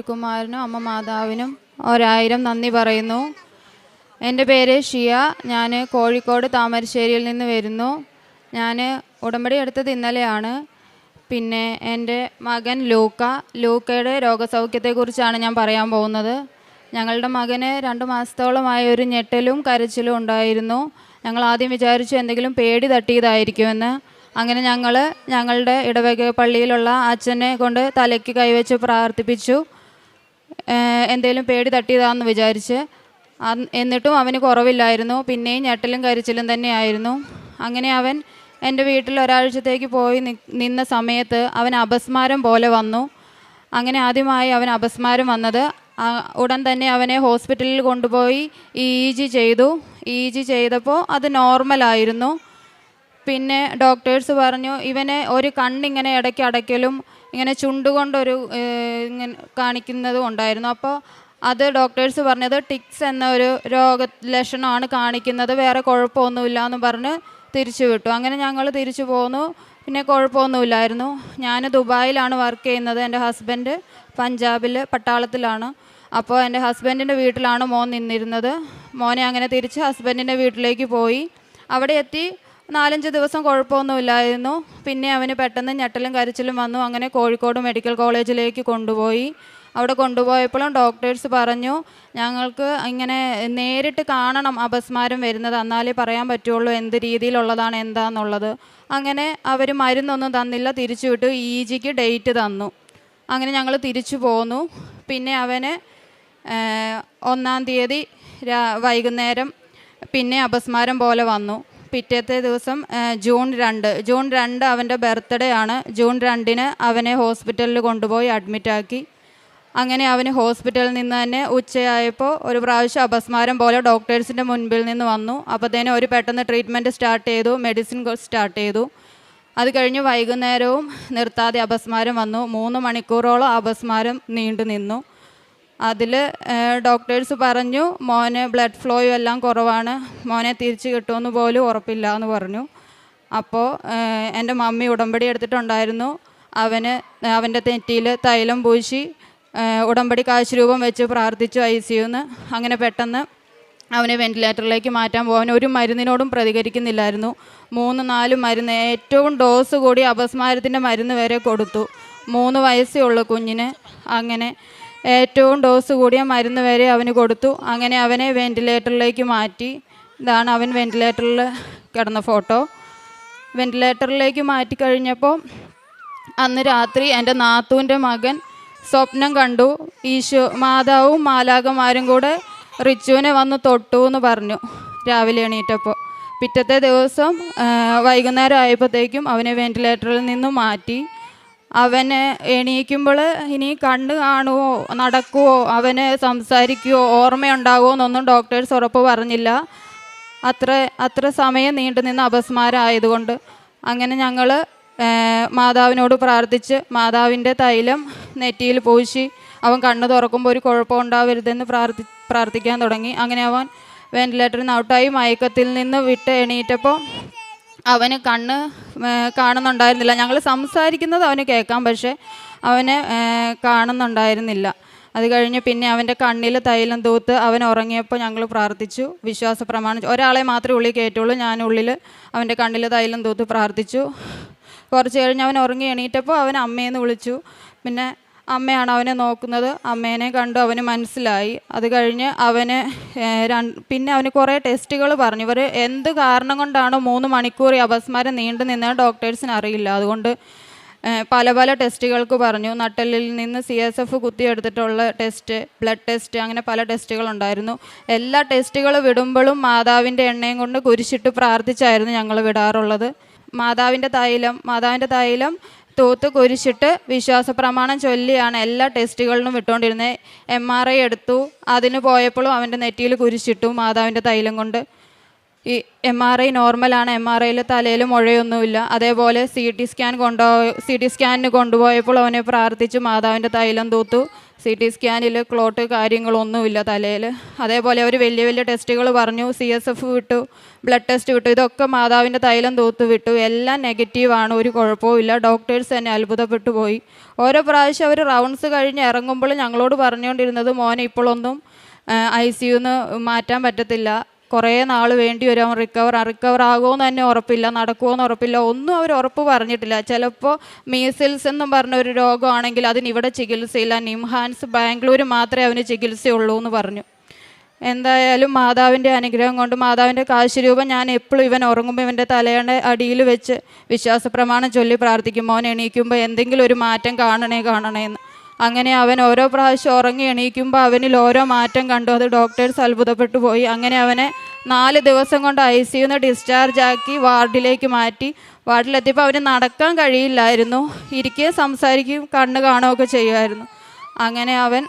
കുമാരനും അമ്മ മാതാവിനും ഒരായിരം നന്ദി പറയുന്നു. എന്റെ പേര് ഷിയ. ഞാൻ കോഴിക്കോട് താമരശ്ശേരിയിൽ നിന്ന് വരുന്നു. ഞാൻ ഉടമ്പടി എടുത്തത് ഇന്നലെയാണ്. പിന്നെ എന്റെ മകൻ ലൂക്ക. ലൂക്കയുടെ രോഗസൗഖ്യത്തെക്കുറിച്ചാണ് ഞാൻ പറയാൻ പോകുന്നത്. ഞങ്ങളുടെ മകന് രണ്ട് മാസത്തോളമായ ഒരു ഞെട്ടലും കരച്ചിലും ഉണ്ടായിരുന്നു. ഞങ്ങൾ ആദ്യം വിചാരിച്ചു എന്തെങ്കിലും പേടി തട്ടിയതായിരിക്കുമെന്ന്. അങ്ങനെ ഞങ്ങൾ ഞങ്ങളുടെ ഇടവക പള്ളിയിലുള്ള അച്ഛനെ കൊണ്ട് തലയ്ക്ക് കൈവച്ച് പ്രാർത്ഥിപ്പിച്ചു. എന്തേലും പേടി തട്ടിയതാന്ന് വിചാരിച്ച്. എന്നിട്ടും അവന് കുറവില്ലായിരുന്നു. പിന്നെയും ഞെട്ടലും കരിച്ചിലും തന്നെയായിരുന്നു അങ്ങനെ അവൻ എന്റെ വീട്ടിൽ ഒരാഴ്ചത്തേക്ക് പോയി നിന്ന സമയത്ത് അവൻ അപസ്മാരം പോലെ വന്നു. അങ്ങനെ ആദ്യമായി അവൻ അപസ്മാരം വന്നത്. ഉടൻ തന്നെ അവനെ ഹോസ്പിറ്റലിൽ കൊണ്ടുപോയി ഇ ജി ചെയ്തു. ഇ ജി ചെയ്തപ്പോൾ അത് നോർമലായിരുന്നു. പിന്നെ ഡോക്ടേഴ്സ് പറഞ്ഞു ഇവനെ ഒരു കണ്ണിങ്ങനെ ഇടയ്ക്ക് അടയ്ക്കലും ഇങ്ങനെ ചുണ്ടുകൊണ്ടൊരു ഇങ്ങനെ കാണിക്കുന്നതും ഉണ്ടായിരുന്നു. അപ്പോൾ അത് ഡോക്ടേഴ്സ് പറഞ്ഞത് ടിക്സ് എന്നൊരു രോഗ ലക്ഷണമാണ് കാണിക്കുന്നത്. വേറെ കുഴപ്പമൊന്നുമില്ല എന്ന് പറഞ്ഞ് തിരിച്ചു വിട്ടു. അങ്ങനെ ഞങ്ങൾ തിരിച്ചു പോന്നു. പിന്നെ കുഴപ്പമൊന്നുമില്ലായിരുന്നു. ഞാൻ ദുബായിലാണ് വർക്ക് ചെയ്യുന്നത്. എന്റെ ഹസ്ബൻഡ് പഞ്ചാബിൽ പട്ടാളത്തിലാണ്. അപ്പോൾ എന്റെ ഹസ്ബൻഡിന്റെ വീട്ടിലാണ് മോൻ നിന്നിരുന്നത്. മോനെ അങ്ങനെ തിരിച്ച് ഹസ്ബൻഡിന്റെ വീട്ടിലേക്ക് പോയി. അവിടെ എത്തി. നാലഞ്ച് ദിവസം കുഴപ്പമൊന്നുമില്ലായിരുന്നു. പിന്നെ അവന് പെട്ടെന്ന് ഞെട്ടലും കരച്ചിലും വന്നു. അങ്ങനെ കോഴിക്കോട് മെഡിക്കൽ കോളേജിലേക്ക് കൊണ്ടുപോയി. അവിടെ കൊണ്ടുപോയപ്പോഴും ഡോക്ടേഴ്സ് പറഞ്ഞു ഞങ്ങൾക്ക് ഇങ്ങനെ നേരിട്ട് കാണണം അപസ്മാരം വരുന്നത്. എന്നാലേ പറയാൻ പറ്റുള്ളൂ എന്ത് രീതിയിലുള്ളതാണ് എന്താന്നുള്ളത്. അങ്ങനെ അവർ മരുന്നൊന്നും തന്നില്ല. തിരിച്ചു വിട്ടു. ഇ ജിക്ക് ഡേറ്റ് തന്നു. അങ്ങനെ ഞങ്ങൾ തിരിച്ചു പോന്നു. പിന്നെ അവന് ഒന്നാം തീയതി വൈകുന്നേരം പിന്നെ അപസ്മാരം പോലെ വന്നു. പിറ്റേത്തെ ദിവസം ജൂൺ രണ്ട്. ജൂൺ രണ്ട് അവന്റെ ബർത്ത്ഡേ ആണ്. ജൂൺ രണ്ടിന് അവനെ ഹോസ്പിറ്റലിൽ കൊണ്ടുപോയി അഡ്മിറ്റാക്കി അങ്ങനെ അവന് ഹോസ്പിറ്റലിൽ നിന്ന് തന്നെ ഉച്ചയായപ്പോൾ ഒരു പ്രാവശ്യം അപസ്മാരം പോലെ ഡോക്ടേഴ്സിന്റെ മുൻപിൽ നിന്ന് വന്നു. അപ്പോഴത്തേനും ഒരു പെട്ടെന്ന് ട്രീറ്റ്മെന്റ് സ്റ്റാർട്ട് ചെയ്തു. മെഡിസിൻ സ്റ്റാർട്ട് ചെയ്തു. അത് കഴിഞ്ഞ് വൈകുന്നേരവും നിർത്താതെ അപസ്മാരം വന്നു. മൂന്ന് മണിക്കൂറോളം അപസ്മാരം നീണ്ടു നിന്നു അതിൽ ഡോക്ടേഴ്സ് പറഞ്ഞു മോന് ബ്ലഡ് ഫ്ലോയും എല്ലാം കുറവാണ്. മോനെ തിരിച്ചു കിട്ടുമെന്ന് പോലും ഉറപ്പില്ല എന്ന് പറഞ്ഞു. അപ്പോൾ എന്റെ മമ്മി ഉടമ്പടി എടുത്തിട്ടുണ്ടായിരുന്നു. അവന് അവന്റെ നെറ്റിയിൽ തൈലം പൂശി ഉടമ്പടി കാശ് രൂപം വെച്ച് പ്രാർത്ഥിച്ചു ഐ സിയുന്ന് അങ്ങനെ പെട്ടെന്ന് അവനെ വെന്റിലേറ്ററിലേക്ക് മാറ്റാൻ പോകാൻ ഒരു മരുന്നിനോടും പ്രതികരിക്കുന്നില്ലായിരുന്നു. മൂന്ന് നാല് മരുന്ന് ഏറ്റവും ഡോസ് കൂടി അപസ്മാരത്തിന്റെ മരുന്ന് വരെ കൊടുത്തു. മൂന്ന് വയസ്സേ ഉള്ളൂ കുഞ്ഞിന്. അങ്ങനെ ഏറ്റവും ഡോസ് കൂടിയ മരുന്ന് വരെ അവന് കൊടുത്തു. അങ്ങനെ അവനെ വെന്റിലേറ്ററിലേക്ക് മാറ്റി. ഇതാണ് അവൻ വെന്റിലേറ്ററിൽ കിടന്ന ഫോട്ടോ. വെന്റിലേറ്ററിലേക്ക് മാറ്റി കഴിഞ്ഞപ്പോൾ അന്ന് രാത്രി എന്റെ നാത്തൂന്റെ മകൻ സ്വപ്നം കണ്ടു. ഈശോ മാതാവും മാലാകന്മാരും കൂടെ റിച്ചുവിനെ വന്ന് തൊട്ടു എന്ന് പറഞ്ഞു രാവിലെ എണീറ്റപ്പോൾ. പിറ്റത്തെ ദിവസം വൈകുന്നേരം ആയപ്പോഴത്തേക്കും അവനെ വെന്റിലേറ്ററിൽ നിന്നും മാറ്റി. അവന് എണീക്കുമ്പോൾ ഇനി കണ്ണ് കാണുമോ നടക്കുവോ അവന് സംസാരിക്കുവോ ഓർമ്മയുണ്ടാകുമോ എന്നൊന്നും ഡോക്ടേഴ്സ് ഉറപ്പ് പറഞ്ഞില്ല. അത്ര അത്ര സമയം നീണ്ടു നിന്ന് അപസ്മാരം ആയതുകൊണ്ട് അങ്ങനെ ഞങ്ങൾ മാതാവിനോട് പ്രാർത്ഥിച്ച് മാതാവിന്റെ തൈലം നെറ്റിയിൽ പൂശി അവൻ കണ്ണ് തുറക്കുമ്പോൾ ഒരു കുഴപ്പം ഉണ്ടാവരുതെന്ന് പ്രാർത്ഥി പ്രാർത്ഥിക്കാൻ തുടങ്ങി. അങ്ങനെ അവൻ വെന്റിലേറ്ററിൽ നിന്ന് ഔട്ടായി മയക്കത്തിൽ നിന്ന് വിട്ട് എണീറ്റപ്പോൾ അവന് കണ്ണ് കാണുന്നുണ്ടായിരുന്നില്ല. ഞങ്ങൾ സംസാരിക്കുന്നത് അവന് കേൾക്കാം പക്ഷേ അവന് കാണുന്നുണ്ടായിരുന്നില്ല. അത് കഴിഞ്ഞ് പിന്നെ അവന്റെ കണ്ണിൽ തൈലം തൂത്ത് അവൻ ഉറങ്ങിയപ്പോൾ ഞങ്ങൾ പ്രാർത്ഥിച്ചു. വിശ്വാസ പ്രമാണം ഒരാളെ മാത്രമേ ഉള്ളിൽ കയറ്റുള്ളൂ. ഞാൻ ഉള്ളിൽ അവന്റെ കണ്ണിൽ തൈലം തൂത്ത് പ്രാർത്ഥിച്ചു. കുറച്ച് കഴിഞ്ഞ് അവൻ ഉറങ്ങി എണീറ്റപ്പോൾ അവൻ അമ്മയെന്ന് വിളിച്ചു. പിന്നെ അമ്മയാണ് അവനെ നോക്കുന്നത്. അമ്മേനെ കണ്ടു അവന് മനസ്സിലായി. അത് കഴിഞ്ഞ് അവന് പിന്നെ അവന് കുറേ ടെസ്റ്റുകൾ പറഞ്ഞു. ഇവർ എന്ത് കാരണം കൊണ്ടാണ് മൂന്ന് മണിക്കൂർ അപസ്മാരം നീണ്ടു നിന്നത് ഡോക്ടേഴ്സിന് അറിയില്ല. അതുകൊണ്ട് പല പല ടെസ്റ്റുകൾക്ക് പറഞ്ഞു. നട്ടലിൽ നിന്ന് സി എസ് എഫ് കുത്തിയെടുത്തിട്ടുള്ള ടെസ്റ്റ് ബ്ലഡ് ടെസ്റ്റ് അങ്ങനെ പല ടെസ്റ്റുകളുണ്ടായിരുന്നു എല്ലാ ടെസ്റ്റുകൾ വിടുമ്പോഴും മാതാവിന്റെ എണ്ണയും കൊണ്ട് കുരിശിട്ട് പ്രാർത്ഥിച്ചായിരുന്നു ഞങ്ങൾ വിടാറുള്ളത്. മാതാവിന്റെ തൈലം മാതാവിന്റെ തൈലം തൂത്ത് കുരിശിട്ട് വിശ്വാസ പ്രമാണം ചൊല്ലിയാണ് എല്ലാ ടെസ്റ്റുകളിലും വിട്ടുകൊണ്ടിരുന്നത് എം ആർ ഐ എടുത്തു. അതിന് പോയപ്പോഴും അവന്റെ നെറ്റിയിൽ കുരിശിട്ടു മാതാവിന്റെ തൈലം കൊണ്ട്. ഈ എം ആർ ഐ നോർമലാണ് എം ആർ ഐയിൽ തലയിൽ മുഴയൊന്നുമില്ല. അതേപോലെ സി ടി സ്കാൻ കൊണ്ടുപോയി സി ടി സ്കാനിന് കൊണ്ടുപോയപ്പോൾ അവനെ പ്രാർത്ഥിച്ചു മാതാവിന്റെ തൈലം തൂത്തു. സി ടി സ്കാനിൽ ക്ലോട്ട് കാര്യങ്ങളൊന്നുമില്ല തലയിൽ അതേപോലെ അവർ വലിയ വലിയ ടെസ്റ്റുകൾ പറഞ്ഞു സി എസ് എഫ് വിട്ടു ബ്ലഡ് ടെസ്റ്റ് വിട്ടു ഇതൊക്കെ മാതാവിന്റെ തൈലം തൂത്ത് വിട്ടു. എല്ലാം നെഗറ്റീവാണ് ഒരു കുഴപ്പമില്ല ഡോക്ടേഴ്സ് തന്നെ അത്ഭുതപ്പെട്ടു പോയി. ഓരോ പ്രാവശ്യം അവർ റൗണ്ട്സ് കഴിഞ്ഞ് ഇറങ്ങുമ്പോൾ ഞങ്ങളോട് പറഞ്ഞുകൊണ്ടിരുന്നത് മോനെ ഇപ്പോഴൊന്നും ഐ സി യുന്ന് മാറ്റാൻ പറ്റത്തില്ല. കുറേ നാൾ വേണ്ടി വരും അവൻ റിക്കവർ റിക്കവർ ആകുമെന്ന് തന്നെ ഉറപ്പില്ല നടക്കുമോ നടക്കുമോയെന്ന് ഉറപ്പില്ല. ഒന്നും അവർ ഉറപ്പ് പറഞ്ഞിട്ടില്ല. ചിലപ്പോൾ മീസിൽസ് എന്നും പറഞ്ഞ ഒരു രോഗമാണെങ്കിൽ അതിന് ഇവിടെ ചികിത്സയില്ല. നിംഹാൻസ് ബാംഗ്ലൂർ മാത്രമേ അവന് ചികിത്സയുള്ളൂ എന്ന് പറഞ്ഞു. എന്തായാലും മാതാവിന്റെ അനുഗ്രഹം കൊണ്ട് മാതാവിന്റെ കാശുരൂപം ഞാൻ എപ്പോഴും ഇവൻ ഉറങ്ങുമ്പോൾ ഇവന്റെ തലയുടെ അടിയിൽ വെച്ച് വിശ്വാസപ്രമാണം ചൊല്ലി പ്രാർത്ഥിക്കും. മോൻ എണീക്കുമ്പോൾ എന്തെങ്കിലും ഒരു മാറ്റം കാണണേ കാണണേ എന്ന് അങ്ങനെ അവൻ ഓരോ പ്രാവശ്യം ഉറങ്ങി എണീക്കുമ്പോൾ അവനിൽ ഓരോ മാറ്റം കണ്ടു. അത് ഡോക്ടേഴ്സ് അത്ഭുതപ്പെട്ടു പോയി. അങ്ങനെ അവനെ നാല് ദിവസം കൊണ്ട് ഐ സിയുന്ന് ഡിസ്ചാർജ് ആക്കി വാർഡിലേക്ക് മാറ്റി. വാർഡിലെത്തിയപ്പോൾ അവന് നടക്കാൻ കഴിയില്ലായിരുന്നു. ഇരിക്കുകയും സംസാരിക്കുകയും കണ്ണ് കാണുകയൊക്കെ ചെയ്യുമായിരുന്നു. അങ്ങനെ അവൻ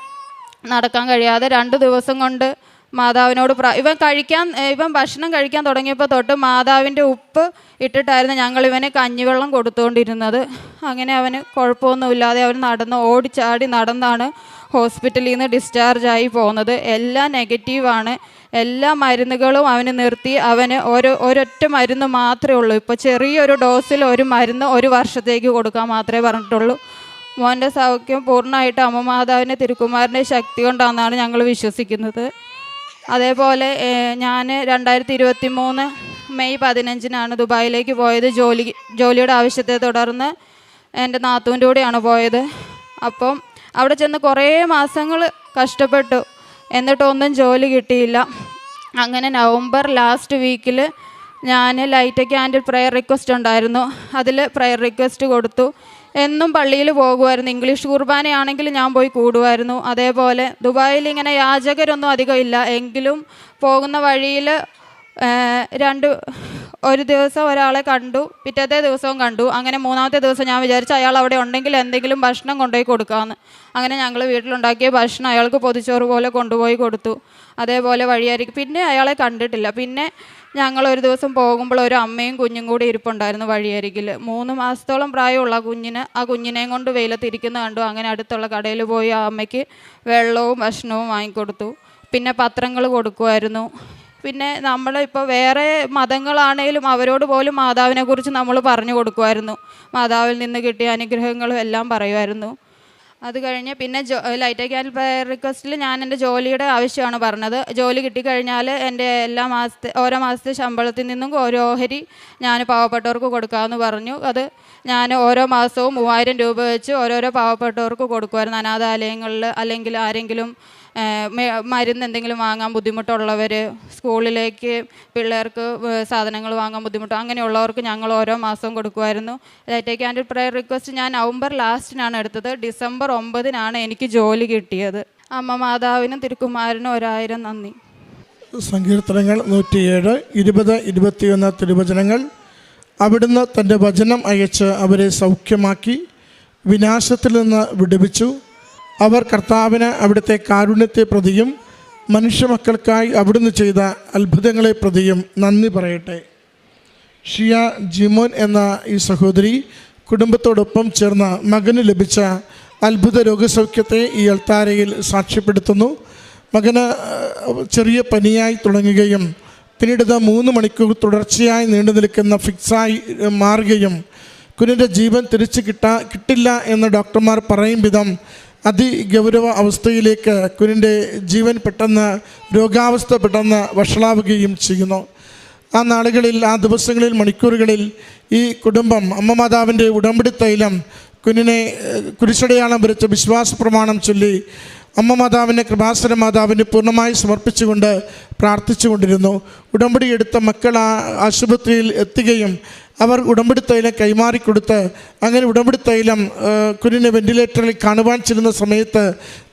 നടക്കാൻ കഴിയാതെ രണ്ട് ദിവസം കൊണ്ട് മാതാവിനോട് പ്ര ഇവൻ കഴിക്കാൻ ഇവൻ ഭക്ഷണം കഴിക്കാൻ തുടങ്ങിയപ്പോൾ തൊട്ട് മാതാവിന്റെ ഉപ്പ് ഇട്ടിട്ടായിരുന്നു ഞങ്ങൾ ഇവന് കഞ്ഞിവെള്ളം കൊടുത്തുകൊണ്ടിരുന്നത് അങ്ങനെ അവന് കുഴപ്പമൊന്നുമില്ലാതെ അവൻ നടന്ന് ഓടിച്ചാടി നടന്നാണ് ഹോസ്പിറ്റലിൽ നിന്ന് ഡിസ്ചാർജായി പോകുന്നത്. എല്ലാം നെഗറ്റീവാണ് എല്ലാ മരുന്നുകളും അവന് നിർത്തി. അവന് ഒരു ഒരൊറ്റ മരുന്ന് മാത്രമേ ഉള്ളൂ. ഇപ്പോൾ ചെറിയൊരു ഡോസിൽ ഒരു മരുന്ന് ഒരു വർഷത്തേക്ക് കൊടുക്കാൻ മാത്രമേ പറഞ്ഞിട്ടുള്ളൂ. മോന്റെ സൗഖ്യം പൂർണമായിട്ട് അമ്മ മാതാവിന്റെ തിരുക്കുമാരന്റെ ശക്തി കൊണ്ടാണെന്നാണ് ഞങ്ങൾ വിശ്വസിക്കുന്നത്. അതേപോലെ ഞാൻ രണ്ടായിരത്തി ഇരുപത്തി മൂന്ന് മെയ് പതിനഞ്ചിനാണ് ദുബായിലേക്ക് പോയത്. ജോലി ജോലിയുടെ ആവശ്യത്തെ തുടർന്ന് എന്റെ നാത്തൂന്റെ കൂടെയാണ് പോയത്. അപ്പം അവിടെ ചെന്ന് കുറേ മാസങ്ങൾ കഷ്ടപ്പെട്ടു. എന്നിട്ടൊന്നും ജോലി കിട്ടിയില്ല. അങ്ങനെ നവംബർ ലാസ്റ്റ് വീക്കിൽ ഞാൻ ലൈറ്റ് ക്യാൻഡിൽ പ്രയർ റിക്വസ്റ്റ് ഉണ്ടായിരുന്നു. അതിൽ പ്രയർ റിക്വസ്റ്റ് കൊടുത്തു. എന്നും പള്ളിയിൽ പോകുമായിരുന്നു. ഇംഗ്ലീഷ് കുർബാനയാണെങ്കിൽ ഞാൻ പോയി കൂടുമായിരുന്നു. അതേപോലെ ദുബായിൽ ഇങ്ങനെ യാചകരൊന്നും അധികം ഇല്ല. എങ്കിലും പോകുന്ന വഴിയിൽ രണ്ട് ഒരു ദിവസം ഒരാളെ കണ്ടു പിറ്റത്തെ ദിവസവും കണ്ടു. അങ്ങനെ മൂന്നാമത്തെ ദിവസം ഞാൻ വിചാരിച്ചു അയാൾ അവിടെ ഉണ്ടെങ്കിൽ എന്തെങ്കിലും ഭക്ഷണം കൊണ്ടുപോയി കൊടുക്കാമെന്ന് അങ്ങനെ ഞങ്ങൾ വീട്ടിലുണ്ടാക്കിയ ഭക്ഷണം അയാൾക്ക് പൊതിച്ചോറ് പോലെ കൊണ്ടുപോയി കൊടുത്തു. അതേപോലെ വഴിയായിരിക്കും പിന്നെ അയാളെ കണ്ടിട്ടില്ല. പിന്നെ ഞങ്ങൾ ഒരു ദിവസം പോകുമ്പോൾ ഒരു അമ്മയും കുഞ്ഞും കൂടി ഇരിപ്പുണ്ടായിരുന്നു വഴിയരികിൽ. മൂന്ന് മാസത്തോളം പ്രായമുള്ള കുഞ്ഞിന് ആ കുഞ്ഞിനെയും കൊണ്ട് വെയിലത്തിരിക്കുന്ന കണ്ടു. അങ്ങനെ അടുത്തുള്ള കടയിൽ പോയി ആ അമ്മയ്ക്ക് വെള്ളവും ഭക്ഷണവും വാങ്ങിക്കൊടുത്തു. പിന്നെ പത്രങ്ങൾ കൊടുക്കുമായിരുന്നു. പിന്നെ നമ്മൾ ഇപ്പോൾ വേറെ മതങ്ങളാണേലും അവരോട് പോലും മാതാവിനെക്കുറിച്ച് നമ്മൾ പറഞ്ഞു കൊടുക്കുമായിരുന്നു. മാതാവിൽ നിന്ന് കിട്ടിയ അനുഗ്രഹങ്ങളും എല്ലാം പറയുമായിരുന്നു. അത് കഴിഞ്ഞ് പിന്നെ ജോ ലൈറ്റ് ക്യാൻ റിക്വസ്റ്റിൽ ഞാൻ എന്റെ ജോലിയുടെ ആവശ്യമാണ് പറഞ്ഞത്. ജോലി കിട്ടിക്കഴിഞ്ഞാൽ എന്റെ എല്ലാ മാസത്തെ ഓരോ മാസത്തെ ശമ്പളത്തിൽ നിന്നും ഓരോ ഓഹരി ഞാൻ പാവപ്പെട്ടവർക്ക് കൊടുക്കാമെന്ന് പറഞ്ഞു. അത് ഞാൻ ഓരോ മാസവും മൂവായിരം രൂപ വെച്ച് ഓരോരോ പാവപ്പെട്ടവർക്ക് കൊടുക്കുമായിരുന്നു. അനാഥാലയങ്ങളിൽ അല്ലെങ്കിൽ ആരെങ്കിലും മരുന്ന് എന്തെങ്കിലും വാങ്ങാൻ ബുദ്ധിമുട്ടുള്ളവർ സ്കൂളിലേക്ക് പിള്ളേർക്ക് സാധനങ്ങൾ വാങ്ങാൻ ബുദ്ധിമുട്ട് അങ്ങനെയുള്ളവർക്ക് ഞങ്ങൾ ഓരോ മാസവും കൊടുക്കുമായിരുന്നു. ലൈറ്റ് ആൻഡ് പ്രയർ റിക്വസ്റ്റ് ഞാൻ നവംബർ ലാസ്റ്റിനാണ് എടുത്തത്. ഡിസംബർ ഒമ്പതിനാണ് എനിക്ക് ജോലി കിട്ടിയത്. അമ്മ മാതാവിനും തിരുക്കുമാരനും ഒരായിരം നന്ദി. സങ്കീർത്തനങ്ങൾ നൂറ്റിയേഴ് ഇരുപത് ഇരുപത്തിയൊന്ന് തിരുവചനങ്ങൾ. അവിടുന്ന് തന്റെ വചനം അയച്ച് അവരെ സൗഖ്യമാക്കി വിനാശത്തിൽ നിന്ന് വിടുവിച്ചു. അവർ കർത്താവിന് അവിടുത്തെ കാരുണ്യത്തെ പ്രതിയും മനുഷ്യമക്കൾക്കായി അവിടുന്ന് ചെയ്ത അത്ഭുതങ്ങളെ പ്രതിയും നന്ദി പറയട്ടെ. ഷിയ ജിമോൻ എന്ന ഈ സഹോദരി കുടുംബത്തോടൊപ്പം ചേർന്ന മകന് ലഭിച്ച അത്ഭുത രോഗസൗഖ്യത്തെ ഈ അൾത്താരയിൽ സാക്ഷ്യപ്പെടുത്തുന്നു. മകന് ചെറിയ പനിയായി തുടങ്ങുകയും പിന്നീട് മൂന്ന് മണിക്കൂർ തുടർച്ചയായി നീണ്ടു നിൽക്കുന്ന ഫിക്സായി മാറുകയും കുഞ്ഞിന്റെ ജീവൻ തിരിച്ചു കിട്ടാ കിട്ടില്ല എന്ന് ഡോക്ടർമാർ പറയും വിധം അതിഗൗരവ അവസ്ഥയിലേക്ക് കുഞ്ഞിന്റെ ജീവൻ പെട്ടെന്ന് രോഗാവസ്ഥ പെട്ടെന്ന് വഷളാവുകയും ചെയ്യുന്നു. ആ നാളുകളിൽ ആ ദിവസങ്ങളിൽ മണിക്കൂറുകളിൽ ഈ കുടുംബം അമ്മ മാതാവിന്റെ ഉടമ്പടി തൈലം കുഞ്ഞിനെ കുരിശടയാളം വരച്ച വിശ്വാസ പ്രമാണം ചൊല്ലി അമ്മ മാതാവിനെ കൃപാസന മാതാവിന് പൂർണമായി സമർപ്പിച്ചുകൊണ്ട് പ്രാർത്ഥിച്ചുകൊണ്ടിരുന്നു. ഉടമ്പടി എടുത്ത മക്കൾ ആ ആശുപത്രിയിൽ എത്തുകയും അവർ ഉടമ്പടി തൈലം കൈമാറിക്കൊടുത്ത് അങ്ങനെ ഉടമ്പടി തൈലം കുഞ്ഞിനെ വെന്റിലേറ്ററിൽ കാണുവാൻ ചെല്ലുന്ന സമയത്ത്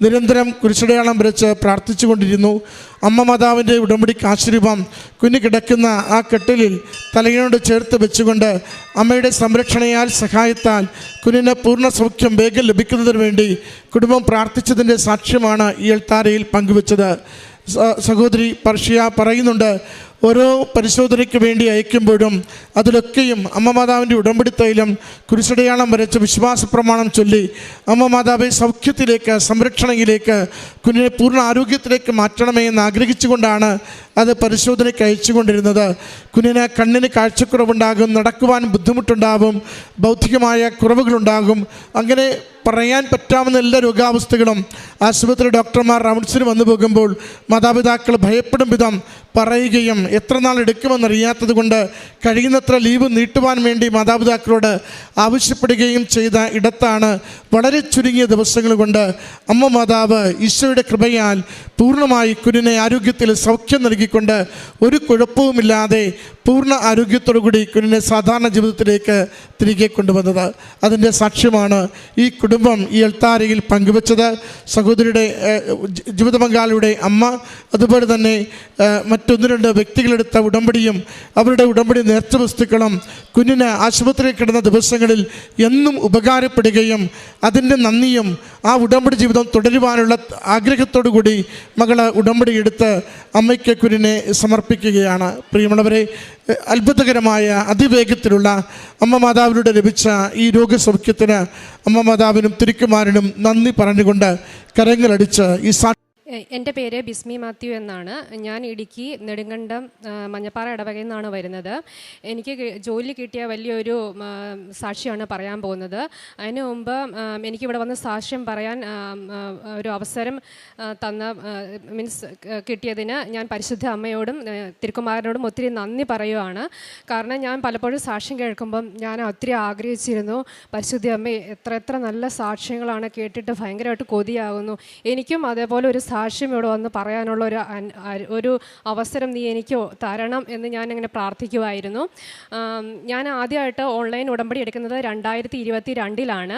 നിരന്തരം കുരിശടയാളം വരച്ച് പ്രാർത്ഥിച്ചുകൊണ്ടിരുന്നു അമ്മ മാതാവിന്റെ ഉടമ്പടി ആശീർവം കുഞ്ഞു കിടക്കുന്ന ആ കെട്ടിലിൽ തലയോട് ചേർത്ത് വെച്ചുകൊണ്ട് അമ്മയുടെ സംരക്ഷണയാൽ സഹായത്താൽ കുഞ്ഞിന് പൂർണ സൗഖ്യം വേഗം ലഭിക്കുന്നതിന് വേണ്ടി കുടുംബം പ്രാർത്ഥിച്ചതിന്റെ സാക്ഷ്യമാണ് ഈ എൽത്താരയിൽ പങ്കുവച്ചത്. സഹോദരി പർഷ്യ പറയുന്നുണ്ട് ഓരോ പരിശോധനയ്ക്ക് വേണ്ടി അയക്കുമ്പോഴും അതിലൊക്കെയും അമ്മ മാതാവിന്റെ ഉടമ്പടി തൈലം കുരിശടയാളം വരച്ച് വിശ്വാസ പ്രമാണം ചൊല്ലി അമ്മ മാതാവെ സൗഖ്യത്തിലേക്ക് സംരക്ഷണയിലേക്ക് കുഞ്ഞിനെ പൂർണ ആരോഗ്യത്തിലേക്ക് മാറ്റണമേ എന്ന് ആഗ്രഹിച്ചുകൊണ്ടാണ് അത് പരിശോധനയ്ക്ക് അയച്ചുകൊണ്ടിരുന്നത്. കുഞ്ഞിന് കണ്ണിന് കാഴ്ചക്കുറവുണ്ടാകും നടക്കുവാൻ ബുദ്ധിമുട്ടുണ്ടാകും ബൗദ്ധികമായ കുറവുകളുണ്ടാകും. അങ്ങനെ പറയാൻ പറ്റാവുന്ന എല്ലാ രോഗാവസ്ഥകളും ആശുപത്രി ഡോക്ടർമാർ റൗണ്ട്സിന് വന്നു പോകുമ്പോൾ മാതാപിതാക്കൾ ഭയപ്പെടും വിധം പറയുകയും എത്ര നാൾ എടുക്കുമെന്നറിയാത്തത് കൊണ്ട് കഴിയുന്നത്ര ലീവ് നീട്ടുവാൻ വേണ്ടി മാതാപിതാക്കളോട് ആവശ്യപ്പെടുകയും ചെയ്ത ഇടത്താണ് വളരെ ചുരുങ്ങിയ ദിവസങ്ങൾ കൊണ്ട് അമ്മ മാതാവ് ഈശോയുടെ കൃപയാൽ പൂർണമായി കുഞ്ഞിനെ ആരോഗ്യത്തിൽ സൗഖ്യം നൽകിക്കൊണ്ട് ഒരു കുഴപ്പവുമില്ലാതെ പൂർണ ആരോഗ്യത്തോടുകൂടി കുഞ്ഞിനെ സാധാരണ ജീവിതത്തിലേക്ക് തിരികെ കൊണ്ടുവന്നത്. അതിന്റെ സാക്ഷ്യമാണ് ഈ കുടുംബം ഈ എൽത്താരയിൽ പങ്കുവച്ചത്. സഹോദരിയുടെ ഏഹ്, ജീവിത പങ്കാളിയുടെ അമ്മ. അതുപോലെ തന്നെ മറ്റൊന്ന് രണ്ട് വ്യക്തികളെടുത്ത ഉടമ്പടിയും അവരുടെ ഉടമ്പടി നേർച്ച വസ്തുക്കളും കുഞ്ഞിന് ആശുപത്രിയിൽ കിടന്ന ദിവസങ്ങളിൽ എന്നും ഉപകാരപ്പെടുകയും അതിന്റെ നന്ദിയും ആ ഉടമ്പടി ജീവിതം തുടരുവാനുള്ള ആഗ്രഹത്തോടു കൂടി മകൾ ഉടമ്പടി എടുത്ത് അമ്മയ്ക്ക് കുഞ്ഞിനെ സമർപ്പിക്കുകയാണ്. പ്രിയമുള്ളവരെ അത്ഭുതകരമായ അതിവേഗത്തിലുള്ള അമ്മ മാതാവിലൂടെ ലഭിച്ച ഈ രോഗസൗഖ്യത്തിന് അമ്മ മാതാവിനും തിരുക്കുമാരനും നന്ദി പറഞ്ഞുകൊണ്ട് കരങ്ങളടിച്ച് ഈ സാ എന്റെ പേര് ബിസ്മി മാത്യു എന്നാണ്. ഞാൻ ഇടുക്കി നെടുങ്കണ്ടം മഞ്ഞപ്പാറ ഇടവകയിൽ നിന്നാണ് വരുന്നത്. എനിക്ക് ജോലി കിട്ടിയ വലിയൊരു സാക്ഷിയാണ് പറയാൻ പോകുന്നത്. അതിന് മുമ്പ് എനിക്ക് എനിക്കിവിടെ വന്ന് സാക്ഷ്യം പറയാൻ ഒരു അവസരം തന്ന മീൻസ് കിട്ടിയതിന് ഞാൻ പരിശുദ്ധ അമ്മയോടും തിരുക്കുമാരനോടും ഒത്തിരി നന്ദി പറയുവാണ്. കാരണം ഞാൻ പലപ്പോഴും സാക്ഷ്യം കേൾക്കുമ്പം ഞാൻ ഒത്തിരി ആഗ്രഹിച്ചിരുന്നു പരിശുദ്ധ അമ്മ എത്ര എത്ര നല്ല സാക്ഷ്യങ്ങളാണ് കേട്ടിട്ട് ഭയങ്കരമായിട്ട് കൊതിയാകുന്നു. എനിക്കും അതേപോലെ ഒരു സാക്ഷ്യം ഇവിടെ വന്ന് പറയാനുള്ള ഒരു ഒരു അവസരം നീ എനിക്ക് തരണം എന്ന് ഞാൻ അങ്ങനെ പ്രാർത്ഥിക്കുമായിരുന്നു ഞാൻ ആദ്യമായിട്ട് ഓൺലൈൻ ഉടമ്പടി എടുക്കുന്നത് രണ്ടായിരത്തി ഇരുപത്തി രണ്ടിലാണ്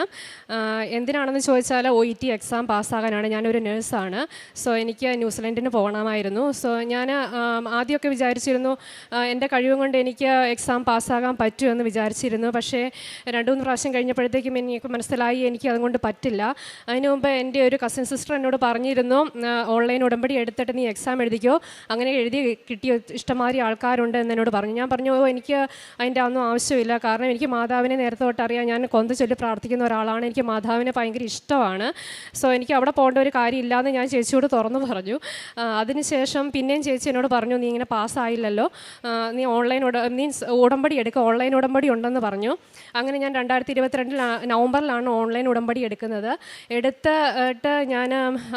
എന്തിനാണെന്ന് ചോദിച്ചാൽ ഒ ഇ ടി എക്സാം പാസ്സാകാനാണ്. ഞാനൊരു നേഴ്സാണ് സോ എനിക്ക് ന്യൂസിലൻഡിന് പോകണമായിരുന്നു. സോ ഞാൻ ആദ്യമൊക്കെ വിചാരിച്ചിരുന്നു എന്റെ കഴിവും കൊണ്ട് എനിക്ക് എക്സാം പാസ്സാകാൻ പറ്റുമെന്ന് വിചാരിച്ചിരുന്നു. പക്ഷേ രണ്ട് മൂന്ന് പ്രാവശ്യം കഴിഞ്ഞപ്പോഴത്തേക്കും എനിക്ക് മനസ്സിലായി എനിക്ക് അതുകൊണ്ട് പറ്റില്ല. അതിനു മുമ്പ് എന്റെ ഒരു കസിൻ സിസ്റ്റർ എന്നോട് പറഞ്ഞിരുന്നു ഓൺലൈൻ ഉടമ്പടി എടുത്തിട്ട് നീ എക്സാം എഴുതിക്കോ? അങ്ങനെ എഴുതി കിട്ടിയ ഇഷ്ടംമാതിരി ആൾക്കാരുണ്ട് എന്ന് എന്നോട് പറഞ്ഞു. ഞാൻ പറഞ്ഞു എനിക്ക് അതിന്റെ ഒന്നും ആവശ്യമില്ല. കാരണം എനിക്ക് മാതാവിനെ നേരത്തെ തൊട്ട് അറിയാം. ഞാൻ കൊന്ത ചൊല്ലി പ്രാർത്ഥിക്കുന്ന ഒരാളാണ്. എനിക്ക് മാതാവിനെ ഭയങ്കര ഇഷ്ടമാണ്. സോ എനിക്ക് അവിടെ പോകേണ്ട ഒരു കാര്യമില്ലാന്ന് ഞാൻ ചേച്ചിയോട് തുറന്നു പറഞ്ഞു. അതിനുശേഷം പിന്നെയും ചേച്ചി എന്നോട് പറഞ്ഞു നീ ഇങ്ങനെ പാസ്സായില്ലല്ലോ നീ ഓൺലൈൻ ഉട മീൻസ് ഉടമ്പടി എടുക്കുക ഓൺലൈൻ ഉടമ്പടി ഉണ്ടെന്ന് പറഞ്ഞു. അങ്ങനെ ഞാൻ രണ്ടായിരത്തി ഇരുപത്തിരണ്ടിൽ നവംബറിലാണ് ഓൺലൈൻ ഉടമ്പടി എടുക്കുന്നത്. എടുത്തിട്ട് ഞാൻ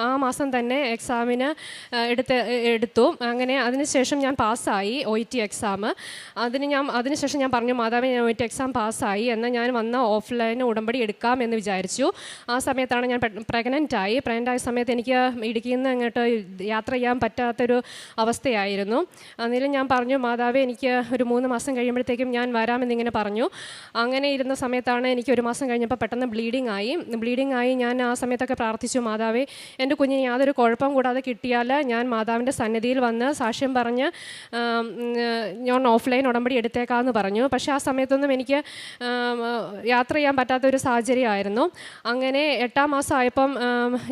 ആ മാസം തന്നെ എക്സാമിന് ആ, എടുത്ത് എടുത്തു. അങ്ങനെ അതിനുശേഷം ഞാൻ പാസ്സായി ഒ ടി എക്സാം അതിന് ഞാൻ അതിനുശേഷം ഞാൻ പറഞ്ഞു മാതാവ് ഞാൻ ഒ ടി എക്സാം പാസ്സായി. എന്നാൽ ഞാൻ വന്ന ഓഫ്ലൈൻ ഉടമ്പടി എടുക്കാം എന്ന് വിചാരിച്ചു. ആ സമയത്താണ് ഞാൻ പ്രഗ്നന്റ് ആയി. പ്രഗ്നന്റ് ആയ സമയത്ത് എനിക്ക് ഇടുക്കിയിൽ നിന്ന് അങ്ങോട്ട് യാത്ര ചെയ്യാൻ പറ്റാത്തൊരു അവസ്ഥയായിരുന്നു. അന്നേരം ഞാൻ പറഞ്ഞു മാതാവേ എനിക്ക് ഒരു മൂന്ന് മാസം കഴിയുമ്പോഴത്തേക്കും ഞാൻ വരാമെന്നിങ്ങനെ പറഞ്ഞു. അങ്ങനെ ഇരുന്ന സമയത്താണ് എനിക്ക് ഒരു മാസം കഴിഞ്ഞപ്പോൾ പെട്ടെന്ന് ബ്ലീഡിങ് ആയി. ബ്ലീഡിങ് ആയി ഞാൻ ആ സമയത്തൊക്കെ പ്രാർത്ഥിച്ചു മാതാവേ എന്റെ കുഞ്ഞിന് യാതൊരു കുഴപ്പം കൂടാതെ കിട്ടിയാൽ ഞാൻ മാതാവിന്റെ സന്നിധിയിൽ വന്ന് സാക്ഷ്യം പറഞ്ഞ് ഞാൻ ഓഫ്ലൈൻ ഉടമ്പടി എടുത്തേക്കാമെന്ന് പറഞ്ഞു. പക്ഷേ ആ സമയത്തൊന്നും എനിക്ക് യാത്ര ചെയ്യാൻ പറ്റാത്ത ഒരു സാഹചര്യമായിരുന്നു. അങ്ങനെ എട്ടാം മാസമായപ്പം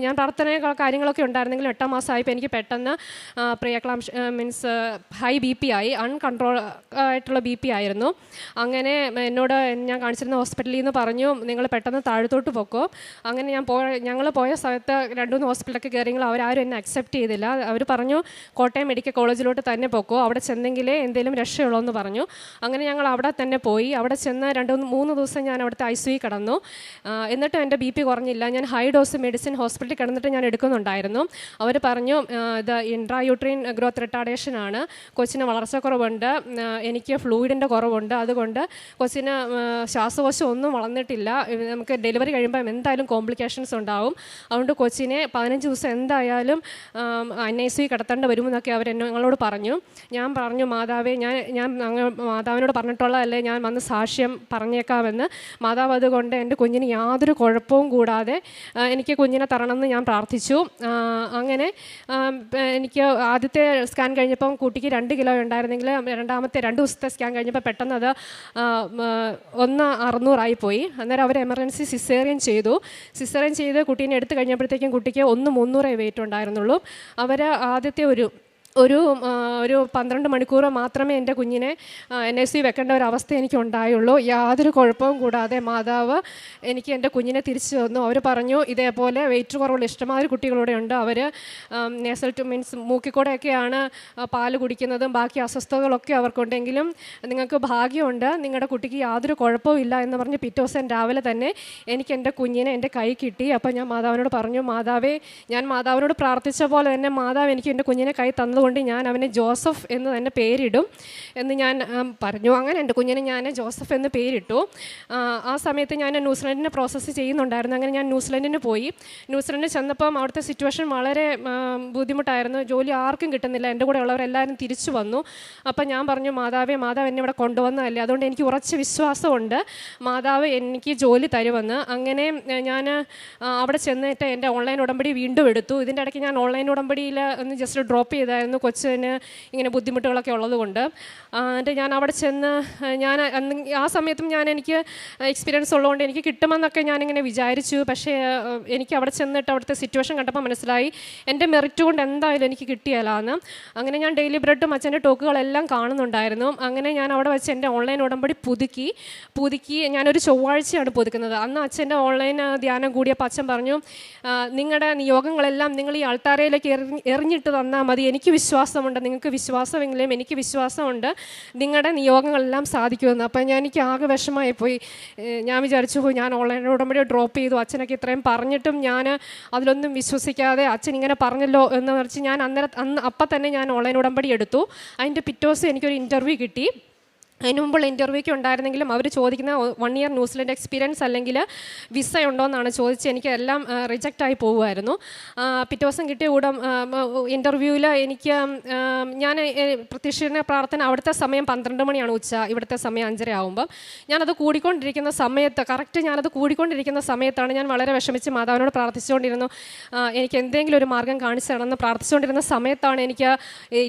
ഞാൻ പ്രാർത്ഥന കാര്യങ്ങളൊക്കെ ഉണ്ടായിരുന്നെങ്കിലും എട്ടാം മാസമായപ്പോൾ എനിക്ക് പെട്ടെന്ന് preeclampsia means high B P ആയി അൺകൺട്രോൾ ആയിട്ടുള്ള ബി പി ആയിരുന്നു. അങ്ങനെ എന്നോട് ഞാൻ കാണിച്ചിരുന്ന ഹോസ്പിറ്റലിൽ നിന്ന് പറഞ്ഞു നിങ്ങൾ പെട്ടെന്ന് താഴത്തോട്ട് പൊക്കോ. അങ്ങനെ ഞാൻ പോയ ഞങ്ങൾ പോയ സ്ഥലത്ത് രണ്ട് മൂന്ന് ഹോസ്പിറ്റലൊക്കെ കയറിയെങ്കിലും അവരാരും എന്നെ അക്സെപ്റ്റ് ചെയ്തില്ല. അവർ പറഞ്ഞു കോട്ടയം മെഡിക്കൽ കോളേജിലോട്ട് തന്നെ പോക്കോ. അവിടെ ചെന്നെങ്കിലേ എന്തെങ്കിലും രക്ഷയുള്ളൂ എന്ന് പറഞ്ഞു. അങ്ങനെ ഞങ്ങൾ അവിടെ തന്നെ പോയി. അവിടെ ചെന്ന് രണ്ട് മൂന്ന് ദിവസം ഞാൻ അവിടുത്തെ ഐ സി കിടന്നു. എന്നിട്ടും എന്റെ ബി പി കുറഞ്ഞില്ല. ഞാൻ ഹൈ ഡോസ് മെഡിസിൻ ഹോസ്പിറ്റലിൽ കിടന്നിട്ട് ഞാൻ എടുക്കുന്നുണ്ടായിരുന്നു. അവർ പറഞ്ഞു ഇത് ഇൻട്രായൂട്രീൻ ഗ്രോത്ത് റിട്ടാഡേഷൻ ആണ്. കൊച്ചിന് വളർച്ചക്കുറവുണ്ട് എനിക്ക് ഫ്ലൂയിഡിന്റെ കുറവുണ്ട്. അതുകൊണ്ട് കൊച്ചിന് ശ്വാസകോശം ഒന്നും വളർന്നിട്ടില്ല. നമുക്ക് ഡെലിവറി കഴിയുമ്പം എന്തായാലും കോംപ്ലിക്കേഷൻസ് ഉണ്ടാവും. അതുകൊണ്ട് കൊച്ചിനെ പതിനഞ്ച് ദിവസം എന്തായാലും എൻ ഐ സി കിടത്തേണ്ട വരുമെന്നൊക്കെ അവർ ഞങ്ങളോട് പറഞ്ഞു. ഞാൻ പറഞ്ഞു മാതാവേ ഞാൻ ഞാൻ മാതാവിനോട് പറഞ്ഞിട്ടുള്ളതല്ലേ ഞാൻ വന്ന് സാക്ഷ്യം പറഞ്ഞേക്കാമെന്ന്. മാതാവ് അതുകൊണ്ട് എന്റെ കുഞ്ഞിന് യാതൊരു കുഴപ്പവും കൂടാതെ എനിക്ക് കുഞ്ഞിനെ തരണമെന്ന് ഞാൻ പ്രാർത്ഥിച്ചു. അങ്ങനെ എനിക്ക് ആദ്യത്തെ സ്കാൻ കഴിഞ്ഞപ്പം കുട്ടിക്ക് രണ്ട് കിലോ ഉണ്ടായിരുന്നെങ്കിൽ രണ്ടാമത്തെ രണ്ട് ദിവസത്തെ സ്കാൻ കഴിഞ്ഞപ്പോൾ പെട്ടെന്ന് അത് ഒന്ന് അറുന്നൂറായി പോയി. അന്നേരം അവർ എമർജൻസി സിസേറിയൻ ചെയ്തു. സിസേറിയൻ ചെയ്ത് കുട്ടീനെ എടുത്തു കഴിഞ്ഞപ്പോഴത്തേക്കും കുട്ടിക്ക് ഒന്ന് മുന്നൂറേ വെയിറ്റ് ഉണ്ടായിരുന്നുള്ളൂ അവർ ആദ്യത്തെ ഒരു ഒരു ഒരു പന്ത്രണ്ട് മണിക്കൂർ മാത്രമേ എന്റെ കുഞ്ഞിനെ എൻ ഐ സി വെക്കേണ്ട ഒരു അവസ്ഥ എനിക്ക് ഉണ്ടായുള്ളൂ. യാതൊരു കുഴപ്പവും കൂടാതെ മാതാവ് എനിക്ക് എന്റെ കുഞ്ഞിനെ തിരിച്ചു തന്നു. അവർ പറഞ്ഞു ഇതേപോലെ വെയിറ്റ് കുറവുള്ള ഇഷ്ടമാതിരി കുട്ടികളൂടെ ഉണ്ട്. അവർ നേസൽ ടു മീൻസ് മൂക്കിക്കൂടെയൊക്കെയാണ് പാൽ കുടിക്കുന്നതും ബാക്കി അസ്വസ്ഥതകളൊക്കെ അവർക്കുണ്ടെങ്കിലും നിങ്ങൾക്ക് ഭാഗ്യമുണ്ട്. നിങ്ങളുടെ കുട്ടിക്ക് യാതൊരു കുഴപ്പവും ഇല്ല എന്ന് പറഞ്ഞ് പിറ്റേ ദിവസം രാവിലെ തന്നെ എനിക്ക് എന്റെ കുഞ്ഞിനെ എന്റെ കൈ കിട്ടി. അപ്പോൾ ഞാൻ മാതാവിനോട് പറഞ്ഞു മാതാവേ ഞാൻ മാതാവിനോട് പ്രാർത്ഥിച്ച പോലെ തന്നെ മാതാവ് എനിക്ക് എന്റെ കുഞ്ഞിനെ കൈ തന്നതുകൊണ്ട് ഞാൻ അവനെ ജോസഫ് എന്ന് തന്നെ പേരിടും എന്ന് ഞാൻ പറഞ്ഞു. അങ്ങനെ എന്റെ കുഞ്ഞിനെ ഞാൻ ജോസഫ് എന്ന് പേരിട്ടു. ആ സമയത്ത് ഞാൻ ന്യൂസിലൻഡിനെ പ്രോസസ്സ് ചെയ്യുന്നുണ്ടായിരുന്നു. അങ്ങനെ ഞാൻ ന്യൂസിലൻഡിന് പോയി. ന്യൂസിലൻഡിൽ ചെന്നപ്പം അവിടുത്തെ സിറ്റുവേഷൻ വളരെ ബുദ്ധിമുട്ടായിരുന്നു. ജോലി ആർക്കും കിട്ടുന്നില്ല. എന്റെ കൂടെ ഉള്ളവരെല്ലാവരും തിരിച്ചു വന്നു. അപ്പം ഞാൻ പറഞ്ഞു മാതാവേ മാതാവ് എന്നെ ഇവിടെ കൊണ്ടുവന്നതല്ലേ. അതുകൊണ്ട് എനിക്ക് ഉറച്ച വിശ്വാസമുണ്ട്. മാതാവ് എനിക്ക് ജോലി തരുമെന്ന്. അങ്ങനെ ഞാൻ അവിടെ ചെന്നിട്ട് എന്റെ ഓൺലൈൻ ഉടമ്പടി വീണ്ടും എടുത്തു. ഇതിന്റെ ഇടയ്ക്ക് ഞാൻ ഓൺലൈൻ ഉടമ്പടിയിൽ ഒന്ന് ജസ്റ്റ് ഡ്രോപ്പ് ചെയ്തായിരുന്നു. കൊച്ചിന് ഇങ്ങനെ ബുദ്ധിമുട്ടുകളൊക്കെ ഉള്ളതുകൊണ്ട്. എന്നിട്ട് ഞാൻ അവിടെ ചെന്ന് ഞാൻ അന്ന് ആ സമയത്തും ഞാൻ എനിക്ക് എക്സ്പീരിയൻസ് ഉള്ളതുകൊണ്ട് എനിക്ക് കിട്ടുമെന്നൊക്കെ ഞാനിങ്ങനെ വിചാരിച്ചു. പക്ഷേ എനിക്ക് അവിടെ ചെന്നിട്ട് അവിടുത്തെ സിറ്റുവേഷൻ കണ്ടപ്പോൾ മനസ്സിലായി എന്റെ മെറിറ്റ് കൊണ്ട് എന്തായാലും എനിക്ക് കിട്ടിയല്ലാന്ന്. അങ്ങനെ ഞാൻ ഡെയിലി ബ്രെഡും അച്ഛന്റെ ടോക്കുകളെല്ലാം കാണുന്നുണ്ടായിരുന്നു. അങ്ങനെ ഞാൻ അവിടെ വെച്ച് എന്റെ ഓൺലൈൻ ഉടമ്പടി പുതുക്കി. പുതുക്കി ഞാനൊരു ചൊവ്വാഴ്ചയാണ് പുതുക്കുന്നത്. അന്ന് അച്ഛന്റെ ഓൺലൈൻ ധ്യാനം കൂടിയപ്പോൾ അച്ഛൻ പറഞ്ഞു നിങ്ങളുടെ നിയോഗങ്ങളെല്ലാം നിങ്ങൾ ഈ അൾത്താരയിലേക്ക് എറിഞ്ഞിട്ട് തന്നാൽ മതി. എനിക്ക് വിശ്വാസമുണ്ട് നിങ്ങൾക്ക് വിശ്വാസമെങ്കിലും എനിക്ക് വിശ്വാസമുണ്ട് നിങ്ങളുടെ നിയോഗങ്ങളെല്ലാം സാധിക്കുമെന്ന്. അപ്പം ഞാൻ എനിക്ക് ആകെ വിഷമമായി പോയി ഞാൻ വിചാരിച്ചു പോയി ഞാൻ ഓൺലൈൻ ഉടമ്പടി ഡ്രോപ്പ് ചെയ്തു അച്ഛനൊക്കെ ഇത്രയും പറഞ്ഞിട്ടും ഞാൻ അതിലൊന്നും വിശ്വസിക്കാതെ അച്ഛൻ ഇങ്ങനെ പറഞ്ഞല്ലോ എന്ന് വെച്ച് ഞാൻ അന്നേരം അന്ന് അപ്പം തന്നെ ഞാൻ ഓൺലൈൻ ഉടമ്പടി എടുത്തു. അതിന്റെ പിറ്റേ ദിവസം എനിക്കൊരു ഇന്റർവ്യൂ കിട്ടി. അതിന് മുമ്പുള്ള ഇന്റർവ്യൂക്ക് ഉണ്ടായിരുന്നെങ്കിലും അവർ ചോദിക്കുന്ന one year New Zealand experience അല്ലെങ്കിൽ വിസ ഉണ്ടോ എന്നാണ് ചോദിച്ചത് എനിക്ക് എല്ലാം റിജക്റ്റ് ആയി പോകുമായിരുന്നു പിറ്റേ ദിവസം കിട്ടിയ കൂടെ ഇന്റർവ്യൂവിൽ എനിക്ക് ഞാൻ പ്രതീക്ഷിക്കുന്ന പ്രാർത്ഥന അവിടുത്തെ സമയം പന്ത്രണ്ട് മണിയാണ് ഉച്ച ഇവിടുത്തെ സമയം അഞ്ചര ആകുമ്പം ഞാനത് കൂടിക്കൊണ്ടിരിക്കുന്ന സമയത്ത് കറക്റ്റ് ഞാനത് കൂടിക്കൊണ്ടിരിക്കുന്ന സമയത്താണ് ഞാൻ വളരെ വിഷമിച്ച് മാതാവിനോട് പ്രാർത്ഥിച്ചുകൊണ്ടിരുന്നു. എനിക്ക് എന്തെങ്കിലും ഒരു മാർഗം കാണിച്ചു തരണമെന്ന് പ്രാർത്ഥിച്ചുകൊണ്ടിരുന്ന സമയത്താണ് എനിക്ക്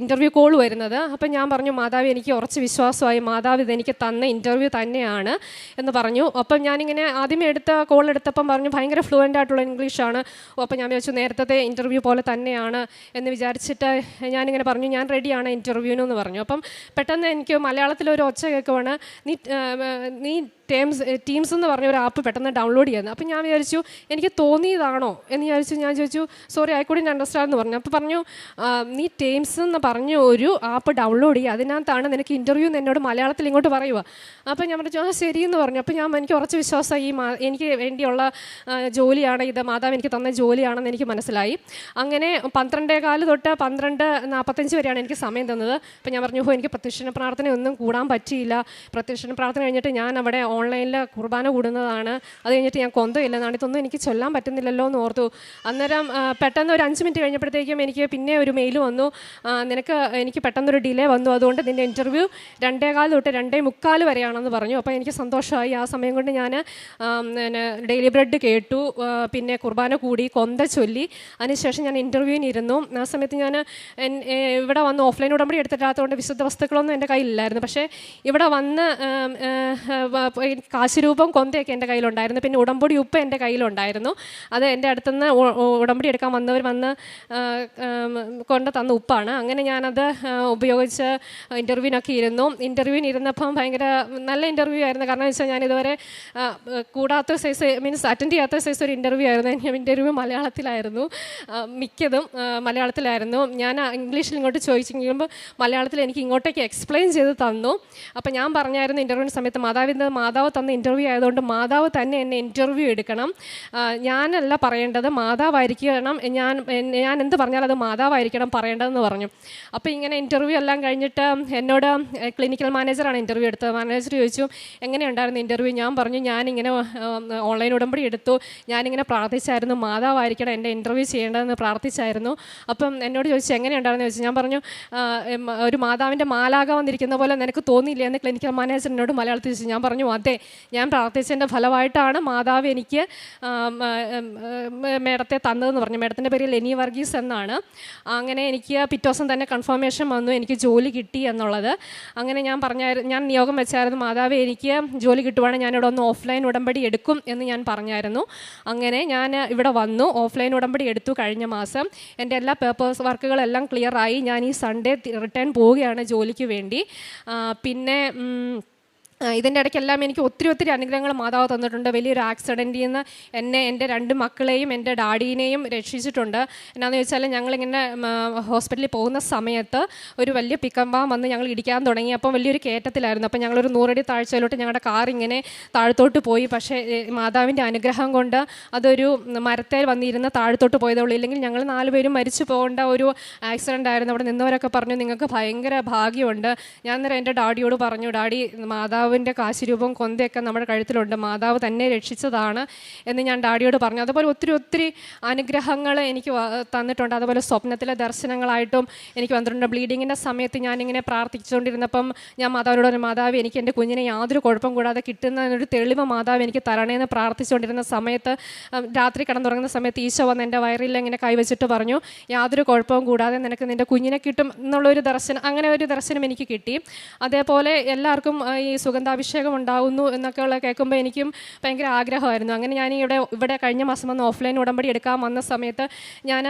ഇന്റർവ്യൂ കോൾ വരുന്നത്. അപ്പം ഞാൻ പറഞ്ഞു മാതാവ് എനിക്ക് ഉറച്ച് വിശ്വാസമായി ഇതെനിക്ക് തന്ന ഇന്റർവ്യൂ തന്നെയാണ് എന്ന് പറഞ്ഞു. അപ്പം ഞാനിങ്ങനെ ആദ്യമേ എടുത്ത കോൾ എടുത്തപ്പം പറഞ്ഞു ഭയങ്കര ഫ്ലുവന്റ് ആയിട്ടുള്ള ഇംഗ്ലീഷാണ് അപ്പം ഞാൻ വിചാരിച്ചു നേരത്തെ ഇന്റർവ്യൂ പോലെ തന്നെയാണ് എന്ന് വിചാരിച്ചിട്ട് ഞാനിങ്ങനെ പറഞ്ഞു ഞാൻ റെഡിയാണ് ഇന്റർവ്യൂവിനെന്ന് പറഞ്ഞു. അപ്പം പെട്ടെന്ന് എനിക്ക് മലയാളത്തിലൊരു ഒച്ച കേൾക്കുവാണ്. നീ നീ ടേംസ് ടീംസ് എന്ന് പറഞ്ഞ ഒരു ആപ്പ് പെട്ടെന്ന് ഡൗൺലോഡ് ചെയ്യുന്നത് അപ്പോൾ ഞാൻ വിചാരിച്ചു എനിക്ക് തോന്നിയതാണോ എന്ന് വിചാരിച്ചു ഞാൻ ചോദിച്ചു സോറി ഐ കുഡിൻ അണ്ടർസ്റ്റാൻഡ് എന്ന് പറഞ്ഞു. അപ്പോൾ പറഞ്ഞു നീ ടേംസ് എന്ന് പറഞ്ഞ ഒരു ആപ്പ് ഡൗൺലോഡ് ചെയ്യുക അതിനകത്താണ് നിനക്ക് ഇന്റർവ്യൂ എന്ന് എന്നോട് മലയാളത്തിൽ ഇങ്ങോട്ട് പറയുക. അപ്പോൾ ഞാൻ പറഞ്ഞു ആ ശരി എന്ന് പറഞ്ഞു. അപ്പോൾ ഞാൻ എനിക്ക് ഉറച്ച വിശ്വാസമായി ഈ എനിക്ക് വേണ്ടിയുള്ള ജോലിയാണ് ഇത്. മാതാവ് എനിക്ക് തന്ന ജോലിയാണെന്ന് എനിക്ക് മനസ്സിലായി. അങ്ങനെ പന്ത്രണ്ടേ കാൽ തൊട്ട് പന്ത്രണ്ട് നാൽപ്പത്തഞ്ച് വരെയാണ് എനിക്ക് സമയം തന്നത്. അപ്പോൾ ഞാൻ പറഞ്ഞു എനിക്ക് പ്രത്യക്ഷണ പ്രാർത്ഥനയൊന്നും കൂടാൻ പറ്റിയില്ല. പ്രത്യക്ഷണ പ്രാർത്ഥന കഴിഞ്ഞിട്ട് ഞാൻ അവിടെ ഓൺലൈനിൽ കുർബാന കൂടുന്നതാണ്. അത് കഴിഞ്ഞിട്ട് ഞാൻ കൊന്തമില്ലെന്നാണ് ഇതൊന്നും എനിക്ക് ചൊല്ലാൻ പറ്റുന്നില്ലല്ലോ എന്ന് ഓർത്തു. അന്നേരം പെട്ടെന്ന് ഒരു അഞ്ച് മിനിറ്റ് കഴിഞ്ഞപ്പോഴത്തേക്കും എനിക്ക് പിന്നെ ഒരു മെയിൽ വന്നു. നിനക്ക് എനിക്ക് പെട്ടെന്നൊരു ഡിലേ വന്നു. അതുകൊണ്ട് നിന്റെ ഇന്റർവ്യൂ രണ്ടേകാൽ തൊട്ട് രണ്ടേ മുക്കാൽ വരെയാണെന്ന് പറഞ്ഞു. അപ്പോൾ എനിക്ക് സന്തോഷമായി. ആ സമയം കൊണ്ട് ഞാൻ ഡെയിലി ബ്രെഡ് കേട്ടു. പിന്നെ കുർബാന കൂടി കൊന്ത ചൊല്ലി. അതിനുശേഷം ഞാൻ ഇന്റർവ്യൂവിന് ഇരുന്നു ആ സമയത്ത് ഞാൻ ഇവിടെ വന്ന് ഓഫ്ലൈൻ ഉടമ്പടി എടുത്തിട്ടാത്തതുകൊണ്ട് വിശുദ്ധ വസ്തുക്കളൊന്നും എന്റെ കയ്യിലില്ലായിരുന്നു. പക്ഷേ ഇവിടെ വന്ന് എനിക്ക് കാശുരൂപം കൊന്തയൊക്കെ എന്റെ കയ്യിലുണ്ടായിരുന്നു. പിന്നെ ഉടമ്പടി ഉപ്പ് എന്റെ കയ്യിലുണ്ടായിരുന്നു. അത് എന്റെ അടുത്തുനിന്ന് ഉടമ്പടി എടുക്കാൻ വന്നവർ വന്ന് കൊണ്ട് തന്ന ഉപ്പാണ്. അങ്ങനെ ഞാനത് ഉപയോഗിച്ച് ഇന്റർവ്യൂവിനൊക്കെ ഇരുന്നു. ഇന്റർവ്യൂവിന് ഇരുന്നപ്പം ഭയങ്കര നല്ല ഇന്റർവ്യൂ ആയിരുന്നു. കാരണം വെച്ചാൽ ഞാൻ ഇതുവരെ കൂടാത്ത സൈസ് മീൻസ് അറ്റൻഡ് ചെയ്യാത്ത സൈസ് ഒരു ഇന്റർവ്യൂ ആയിരുന്നു. ഇന്റർവ്യൂ മലയാളത്തിലായിരുന്നു. മിക്കതും മലയാളത്തിലായിരുന്നു. ഞാൻ ഇംഗ്ലീഷിൽ ഇങ്ങോട്ട് ചോദിച്ചെങ്കിലും മലയാളത്തിൽ എനിക്ക് ഇങ്ങോട്ടേക്ക് എക്സ്പ്ലെയിൻ ചെയ്ത് തന്നു. അപ്പം ഞാൻ പറഞ്ഞായിരുന്നു ഇന്റർവ്യൂവിന്റെ സമയത്ത് മാതാവിന്റെ മാതാവ് തന്ന ഇന്റർവ്യൂ ആയതുകൊണ്ട് മാതാവ് തന്നെ എന്നെ ഇന്റർവ്യൂ എടുക്കണം. ഞാനല്ല പറയേണ്ടത് മാതാവായിരിക്കണം. ഞാൻ ഞാൻ എന്ത് പറഞ്ഞാലും അത് മാതാവായിരിക്കണം പറയേണ്ടതെന്ന് പറഞ്ഞു. അപ്പോൾ ഇങ്ങനെ ഇന്റർവ്യൂ എല്ലാം കഴിഞ്ഞിട്ട് എന്നോട് ക്ലിനിക്കൽ മാനേജറാണ് ഇന്റർവ്യൂ എടുത്തത്. മാനേജർ ചോദിച്ചു എങ്ങനെയുണ്ടായിരുന്നു ഇന്റർവ്യൂ ഞാൻ പറഞ്ഞു ഞാനിങ്ങനെ ഓൺലൈൻ ഉടമ്പടി എടുത്തു. ഞാനിങ്ങനെ പ്രാർത്ഥിച്ചായിരുന്നു മാതാവായിരിക്കണം എന്റെ ഇന്റർവ്യൂ ചെയ്യേണ്ടതെന്ന് പ്രാർത്ഥിച്ചായിരുന്നു. അപ്പം എന്നോട് ചോദിച്ചു എങ്ങനെയുണ്ടായിരുന്നു? ചോദിച്ചു. ഞാൻ പറഞ്ഞു ഒരു മാതാവിന്റെ മാലാക വന്നിരിക്കുന്ന പോലെ നിനക്ക് തോന്നിയില്ല? എന്ന് ക്ലിനിക്കൽ മാനേജർ എന്നോട് മലയാളത്തിൽ ചോദിച്ചു. ഞാൻ പറഞ്ഞു അതെ അതെ ഞാൻ പ്രാർത്ഥിച്ചതിന്റെ ഫലമായിട്ടാണ് മാതാവ് എനിക്ക് മേഡത്തെ തന്നതെന്ന് പറഞ്ഞു. മേഡത്തിന്റെ പേര് ലെനി വർഗീസ് എന്നാണ്. അങ്ങനെ എനിക്ക് പിറ്റേ തന്നെ കൺഫർമേഷൻ വന്നു എനിക്ക് ജോലി കിട്ടി എന്നുള്ളത്. അങ്ങനെ ഞാൻ പറഞ്ഞായിരുന്നു ഞാൻ നിയോഗം വെച്ചായിരുന്നു മാതാവ് എനിക്ക് ജോലി കിട്ടുവാണെങ്കിൽ ഞാനിവിടെ ഒന്ന് ഓഫ്ലൈൻ ഉടമ്പടി എടുക്കും എന്ന് ഞാൻ പറഞ്ഞായിരുന്നു. അങ്ങനെ ഞാൻ ഇവിടെ വന്നു ഓഫ്ലൈൻ ഉടമ്പടി എടുത്തു കഴിഞ്ഞ മാസം. എന്റെ എല്ലാ പേപ്പേഴ്സ് വർക്കുകളെല്ലാം ക്ലിയറായി. ഞാൻ ഈ സൺഡേ റിട്ടേൺ പോവുകയാണ് ജോലിക്ക് വേണ്ടി. പിന്നെ ഇതിന്റെ ഇടയ്ക്കെല്ലാം എനിക്ക് ഒത്തിരി ഒത്തിരി അനുഗ്രഹങ്ങൾ മാതാവ് തന്നിട്ടുണ്ട്. വലിയൊരു ആക്സിഡന്റിൽ നിന്ന് എന്നെ എന്റെ രണ്ട് മക്കളെയും എന്റെ ഡാഡീനെയും രക്ഷിച്ചിട്ടുണ്ട്. എന്നാന്ന് ചോദിച്ചാൽ ഞങ്ങളിങ്ങനെ ഹോസ്പിറ്റലിൽ പോകുന്ന സമയത്ത് ഒരു വലിയ പിക്കമ്പാം വന്ന് ഞങ്ങൾ ഇടിക്കാൻ തുടങ്ങി. അപ്പം വലിയൊരു കയറ്റത്തിലായിരുന്നു അപ്പം ഞങ്ങളൊരു നൂറടി താഴ്ചയിലോട്ട് ഞങ്ങളുടെ കാർ ഇങ്ങനെ താഴത്തോട്ട് പോയി. പക്ഷേ മാതാവിന്റെ അനുഗ്രഹം കൊണ്ട് അതൊരു മരത്തേൽ വന്നിരുന്ന് താഴത്തോട്ട് പോയതേ ഉള്ളൂ. ഇല്ലെങ്കിൽ ഞങ്ങൾ നാലുപേരും മരിച്ചു പോകേണ്ട ഒരു ആക്സിഡന്റ് ആയിരുന്നു. അവിടെ നിന്നവരൊക്കെ പറഞ്ഞു നിങ്ങൾക്ക് ഭയങ്കര ഭാഗ്യമുണ്ട്. ഞാൻ നേരം എന്റെ ഡാഡിയോട് പറഞ്ഞു ഡാഡി മാതാവിന്റെ കാശിരൂപം കൊന്തയൊക്കെ നമ്മുടെ കഴുത്തിലുണ്ട്. മാതാവ് തന്നെ രക്ഷിച്ചതാണ് എന്ന് ഞാൻ ഡാഡിയോട് പറഞ്ഞു. അതുപോലെ ഒത്തിരി ഒത്തിരി അനുഗ്രഹങ്ങൾ എനിക്ക് തന്നിട്ടുണ്ട്. അതുപോലെ സ്വപ്നത്തിലെ ദർശനങ്ങളായിട്ടും എനിക്ക് വന്നിട്ടുണ്ട്. ബ്ലീഡിങ്ങിന്റെ സമയത്ത് ഞാനിങ്ങനെ പ്രാർത്ഥിച്ചുകൊണ്ടിരുന്നപ്പം ഞാൻ മാതാവിനോട് മാതാവ് എനിക്ക് എന്റെ കുഞ്ഞിനെ യാതൊരു കുഴപ്പം കൂടാതെ കിട്ടുന്നതിനൊരു തെളിവ് മാതാവ് എനിക്ക് തരണേന്ന് പ്രാർത്ഥിച്ചുകൊണ്ടിരുന്ന സമയത്ത് രാത്രി കിടന്നുറങ്ങുന്ന സമയത്ത് ഈശോ വന്ന് എന്റെ വയറിൽ ഇങ്ങനെ കൈവച്ചിട്ട് പറഞ്ഞു യാതൊരു കുഴപ്പവും കൂടാതെ നിനക്ക് നിന്റെ കുഞ്ഞിനെ കിട്ടും എന്നുള്ളൊരു ദർശനം അങ്ങനെ ഒരു ദർശനം എനിക്ക് കിട്ടി. അതേപോലെ എല്ലാവർക്കും ഈ സുഗന്ധാഭിഷേകം ഉണ്ടാകുന്നു എന്നൊക്കെയുള്ള കേൾക്കുമ്പോൾ എനിക്കും ഭയങ്കര ആഗ്രഹമായിരുന്നു. അങ്ങനെ ഞാൻ ഇവിടെ ഇവിടെ കഴിഞ്ഞ മാസം വന്ന് ഓഫ്ലൈൻ ഉടമ്പടി എടുക്കാൻ വന്ന സമയത്ത് ഞാൻ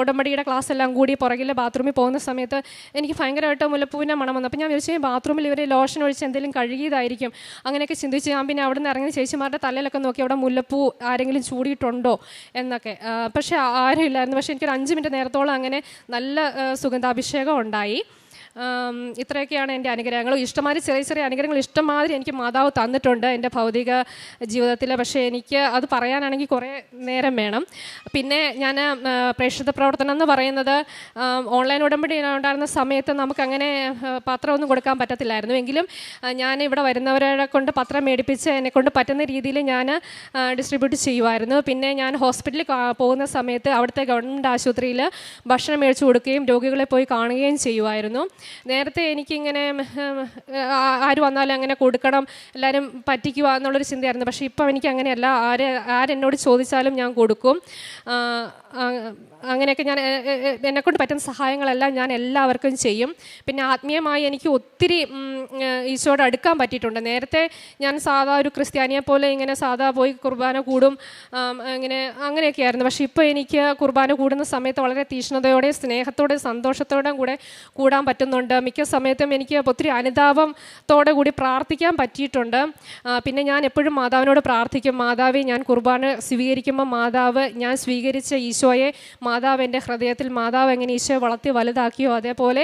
ഉടമ്പടിയുടെ ക്ലാസ് എല്ലാം കൂടി പുറകിലെ ബാത്റൂമിൽ പോകുന്ന സമയത്ത് എനിക്ക് ഭയങ്കരമായിട്ട് മുല്ലപ്പൂവിന്റെ മണം വന്നു. അപ്പോൾ ഞാൻ വിളിച്ചു ബാത്റൂമിൽ ഇവർ ലോഷൻ ഒഴിച്ച് എന്തെങ്കിലും കഴുകിയതായിരിക്കും. അങ്ങനെയൊക്കെ ചിന്തിച്ച് ഞാൻ പിന്നെ അവിടെ നിന്ന് ഇറങ്ങി ചേച്ചിമാരുടെ തലയിലൊക്കെ നോക്കി അവിടെ മുല്ലപ്പൂ ആരെങ്കിലും ചൂടിയിട്ടുണ്ടോ? എന്നൊക്കെ. പക്ഷേ ആരും ഇല്ലായിരുന്നു. പക്ഷേ എനിക്കൊരു അഞ്ച് മിനിറ്റ് നേരത്തോളം അങ്ങനെ നല്ല സുഗന്ധാഭിഷേകം ഉണ്ടായി. ഇത്രയൊക്കെയാണ് എന്റെ അനുഗ്രഹങ്ങൾ. ഇഷ്ടമാതിരി ചെറിയ ചെറിയ അനുഗ്രഹങ്ങൾ ഇഷ്ടമാതിരി എനിക്ക് മാതാവ് തന്നിട്ടുണ്ട് എന്റെ ഭൗതിക ജീവിതത്തിൽ. പക്ഷേ എനിക്ക് അത് പറയാനാണെങ്കിൽ കുറേ നേരം വേണം. പിന്നെ ഞാൻ പ്രേക്ഷിത പ്രവർത്തനം എന്ന് പറയുന്നത് ഓൺലൈൻ ഉടമ്പടി ഉണ്ടായിരുന്ന സമയത്ത് നമുക്കങ്ങനെ പത്രമൊന്നും കൊടുക്കാൻ പറ്റത്തില്ലായിരുന്നു. എങ്കിലും ഞാൻ ഇവിടെ വരുന്നവരെ കൊണ്ട് പത്രം മേടിപ്പിച്ച് എന്നെ കൊണ്ട് പറ്റുന്ന രീതിയിൽ ഞാൻ ഡിസ്ട്രിബ്യൂട്ട് ചെയ്യുമായിരുന്നു. പിന്നെ ഞാൻ ഹോസ്പിറ്റലിൽ പോകുന്ന സമയത്ത് അവിടുത്തെ ഗവൺമെന്റ് ആശുപത്രിയിൽ ഭക്ഷണം മേടിച്ചു കൊടുക്കുകയും രോഗികളെ പോയി കാണുകയും ചെയ്യുമായിരുന്നു. നേരത്തെ എനിക്കിങ്ങനെ ആര് വന്നാലും അങ്ങനെ കൊടുക്കണം എല്ലാവരും പറ്റിക്കുക എന്നുള്ളൊരു ചിന്തയായിരുന്നു. പക്ഷേ ഇപ്പം എനിക്ക് അങ്ങനെയല്ല ആര് ആരെന്നോട് ചോദിച്ചാലും ഞാൻ കൊടുക്കും. അങ്ങനെയൊക്കെ ഞാൻ എന്നെക്കൊണ്ട് പറ്റുന്ന സഹായങ്ങളെല്ലാം ഞാൻ എല്ലാവർക്കും ചെയ്യും. പിന്നെ ആത്മീയമായി എനിക്ക് ഒത്തിരി ഈശോയോട് അടുക്കാൻ പറ്റിയിട്ടുണ്ട്. നേരത്തെ ഞാൻ സാധാ ഒരു ക്രിസ്ത്യാനിയെ പോലെ ഇങ്ങനെ സാധാ പോയി കുർബാന കൂടും ഇങ്ങനെ അങ്ങനെയൊക്കെ ആയിരുന്നു. പക്ഷേ ഇപ്പോൾ എനിക്ക് കുർബാന കൂടുന്ന സമയത്ത് വളരെ തീഷ്ണതയോടെ സ്നേഹത്തോടെ സന്തോഷത്തോടെയും കൂടെ കൂടാൻ പറ്റുന്നുണ്ട്. മിക്ക സമയത്തും എനിക്ക് ഒത്തിരി അനുതാപത്തോടെ കൂടി പ്രാർത്ഥിക്കാൻ പറ്റിയിട്ടുണ്ട്. പിന്നെ ഞാൻ എപ്പോഴും മാതാവിനോട് പ്രാർത്ഥിക്കും. മാതാവെ ഞാൻ കുർബാന സ്വീകരിക്കുമ്പോൾ മാതാവ് ഞാൻ സ്വീകരിച്ച ഈശോയെ മാതാവ് എന്റെ ഹൃദയത്തിൽ മാതാവ് എങ്ങനെ ഈശോയെ വളർത്തി വലുതാക്കിയോ അതേപോലെ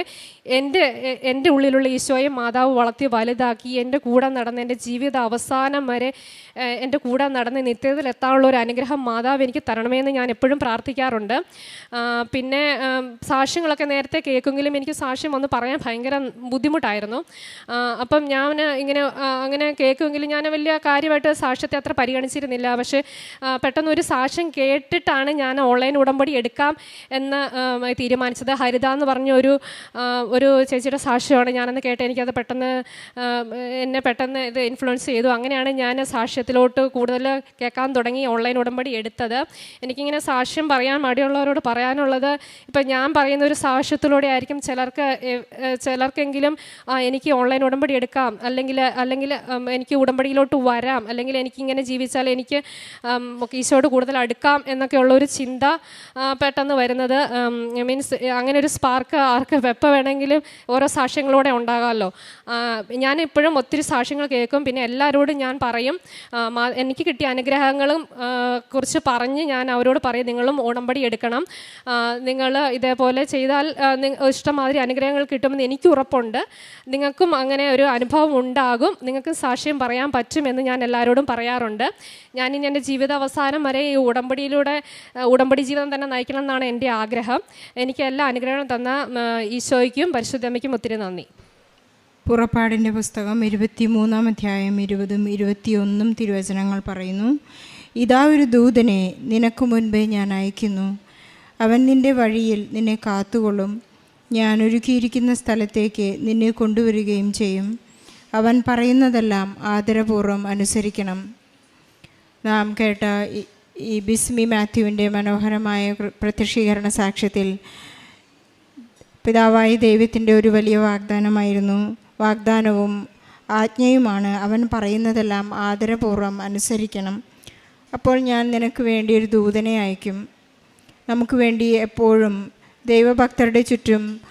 എന്റെ എന്റെ ഉള്ളിലുള്ള ഈശോയെ മാതാവ് വളർത്തി വലുതാക്കി എന്റെ കൂടെ നടന്ന് എന്റെ ജീവിത അവസാനം വരെ എന്റെ കൂടെ നടന്ന് നിത്യത്തിൽ എത്താനുള്ള ഒരു അനുഗ്രഹം മാതാവ് എനിക്ക് തരണമെന്ന് ഞാൻ എപ്പോഴും പ്രാർത്ഥിക്കാറുണ്ട്. പിന്നെ സാക്ഷ്യങ്ങളൊക്കെ നേരത്തെ കേൾക്കുമെങ്കിലും എനിക്ക് സാക്ഷ്യം ഒന്ന് പറയാൻ ഭയങ്കര ബുദ്ധിമുട്ടായിരുന്നു. അപ്പം ഞാൻ ഇങ്ങനെ അങ്ങനെ കേൾക്കുമെങ്കിലും ഞാൻ വലിയ കാര്യമായിട്ട് സാക്ഷ്യത്തെ അത്ര പരിഗണിച്ചിരുന്നില്ല. പക്ഷേ പെട്ടെന്ന് ഒരു സാക്ഷ്യം കേട്ടിട്ടാണ് ഞാൻ ഓൺലൈൻ ഉടമ്പടി എടുക്കാം എന്ന് തീരുമാനിച്ചത്. ഹരിത എന്ന് പറഞ്ഞ ഒരു ഒരു ചേച്ചിയുടെ സാക്ഷ്യമാണ്. ഞാനെന്ന് കേട്ട് എനിക്കത് പെട്ടെന്ന് എന്നെ പെട്ടെന്ന് ഇത് ഇൻഫ്ലുവൻസ് ചെയ്തു. അങ്ങനെയാണ് ഞാൻ സാക്ഷ്യത്തിലോട്ട് കൂടുതൽ കേൾക്കാൻ തുടങ്ങി ഓൺലൈൻ ഉടമ്പടി എടുത്തത്. എനിക്കിങ്ങനെ സാക്ഷ്യം പറയാൻ മടിയുള്ളവരോട് പറയാനുള്ളത് ഇപ്പം ഞാൻ പറയുന്ന ഒരു സാക്ഷ്യത്തിലൂടെ ആയിരിക്കും ചിലർക്ക് ചിലർക്കെങ്കിലും എനിക്ക് ഓൺലൈൻ ഉടമ്പടി എടുക്കാം. അല്ലെങ്കിൽ അല്ലെങ്കിൽ എനിക്ക് ഉടമ്പടിയിലോട്ട് വരാം. അല്ലെങ്കിൽ എനിക്കിങ്ങനെ ജീവിച്ചാൽ എനിക്ക് ഈശോട് കൂടുതൽ അടുക്കാം എന്നൊക്കെ ഉള്ള ഒരു ചിന്ത പെട്ടെന്ന് വരുന്നത്. മീൻസ് അങ്ങനെ ഒരു സ്പാർക്ക് ആർക്ക് വെപ്പ വേണമെങ്കിലും ഓരോ സാക്ഷ്യങ്ങളോടെ ഉണ്ടാകാമല്ലോ. ഞാൻ ഇപ്പോഴും ഒത്തിരി സാക്ഷ്യങ്ങൾ കേൾക്കും. പിന്നെ എല്ലാവരോടും ഞാൻ പറയും. എനിക്ക് കിട്ടിയ അനുഗ്രഹങ്ങളും കുറിച്ച് പറഞ്ഞ് ഞാൻ അവരോട് പറയും നിങ്ങളും ഉടമ്പടി എടുക്കണം. നിങ്ങൾ ഇതേപോലെ ചെയ്താൽ ഇഷ്ടമാതിരി അനുഗ്രഹങ്ങൾ കിട്ടുമെന്ന് എനിക്ക് ഉറപ്പുണ്ട്. നിങ്ങൾക്കും അങ്ങനെ ഒരു അനുഭവം ഉണ്ടാകും. നിങ്ങൾക്ക് സാക്ഷ്യം പറയാൻ പറ്റുമെന്ന് ഞാൻ എല്ലാവരോടും പറയാറുണ്ട്. ഞാനിനി എന്റെ ജീവിത അവസാനം വരെ ഈ ഉടമ്പടിയിലൂടെ ഉടമ്പടി ജീവിതം തന്നെ നയിക്കണം എന്നാണ് എന്റെ ആഗ്രഹം. എനിക്ക് എല്ലാ അനുഗ്രഹം തന്ന ഈശോയ്ക്കും പരിശുദ്ധമ്മയ്ക്കും ഒത്തിരി നന്ദി. പുറപ്പാടിന്റെ പുസ്തകം ഇരുപത്തിമൂന്നാം അധ്യായം ഇരുപതും ഇരുപത്തിയൊന്നും തിരുവചനങ്ങൾ പറയുന്നു. ഇതാ ഒരു ദൂതനെ നിനക്ക് മുൻപേ ഞാൻ അയക്കുന്നു. അവൻ നിന്റെ വഴിയിൽ നിന്നെ കാത്തുകൊള്ളും. ഞാൻ ഒരുക്കിയിരിക്കുന്ന സ്ഥലത്തേക്ക് നിന്നെ കൊണ്ടുവരികയും ചെയ്യും. അവൻ പറയുന്നതെല്ലാം ആദരപൂർവം അനുസരിക്കണം. നാം കേട്ട ഈ- ബിസ്മി മാത്യുവിന്റെ മനോഹരമായ പ്രത്യക്ഷീകരണ സാക്ഷ്യത്തിൽ പിതാവായ ദൈവത്തിന്റെ ഒരു വലിയ വാഗ്ദാനമായിരുന്നു. വാഗ്ദാനവും ആജ്ഞയുമാണ്. അവൻ പറയുന്നതെല്ലാം ആദരപൂർവം അനുസരിക്കണം. അപ്പോൾ ഞാൻ നിനക്ക് വേണ്ടി ഒരു ദൂതനെ അയക്കും. നമുക്ക് വേണ്ടി എപ്പോഴും ദൈവഭക്തരുടെ ചുറ്റും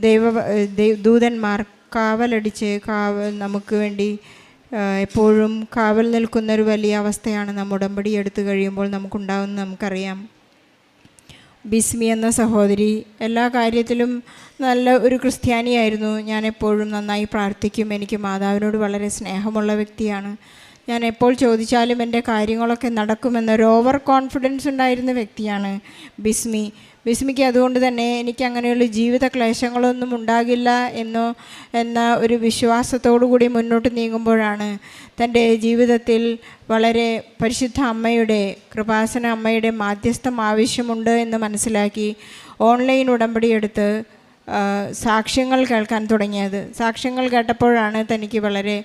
ദൈവ ദൂതന്മാർ കാവലടിച്ച് കാവൽ നമുക്ക് വേണ്ടി എപ്പോഴും കാവൽ നിൽക്കുന്ന ഒരു വലിയ അവസ്ഥയാണ് നമ്മൾ ഉടമ്പടി എടുത്തു കഴിയുമ്പോൾ നമുക്കുണ്ടാകുമെന്ന് നമുക്കറിയാം. ബിസ്മി എന്ന സഹോദരി എല്ലാ കാര്യത്തിലും നല്ല ഒരു ക്രിസ്ത്യാനിയായിരുന്നു. ഞാൻ എപ്പോഴും നന്നായി പ്രാർത്ഥിക്കും. എനിക്ക് മാതാവിനോട് വളരെ സ്നേഹമുള്ള വ്യക്തിയാണ്. ഞാൻ എപ്പോൾ ചോദിച്ചാലും എന്റെ കാര്യങ്ങളൊക്കെ നടക്കുമെന്നൊരു ഓവർ കോൺഫിഡൻസ് ഉണ്ടായിരുന്ന വ്യക്തിയാണ് ബിസ്മി. ബിസ്മിക്ക് അതുകൊണ്ട് തന്നെ എനിക്ക് അങ്ങനെയുള്ള ജീവിത ക്ലേശങ്ങളൊന്നും ഉണ്ടാകില്ല എന്നോ എന്ന ഒരു വിശ്വാസത്തോടു കൂടി മുന്നോട്ട് നീങ്ങുമ്പോഴാണ് തന്റെ ജീവിതത്തിൽ വളരെ പരിശുദ്ധ അമ്മയുടെ കൃപാസന അമ്മയുടെ മാധ്യസ്ഥം ആവശ്യമുണ്ട് എന്ന് മനസ്സിലാക്കി ഓൺലൈൻ ഉടമ്പടി എടുത്ത് സാക്ഷ്യങ്ങൾ കേൾക്കാൻ തുടങ്ങിയത്. സാക്ഷ്യങ്ങൾ കേട്ടപ്പോഴാണ് തനിക്ക് വളരെ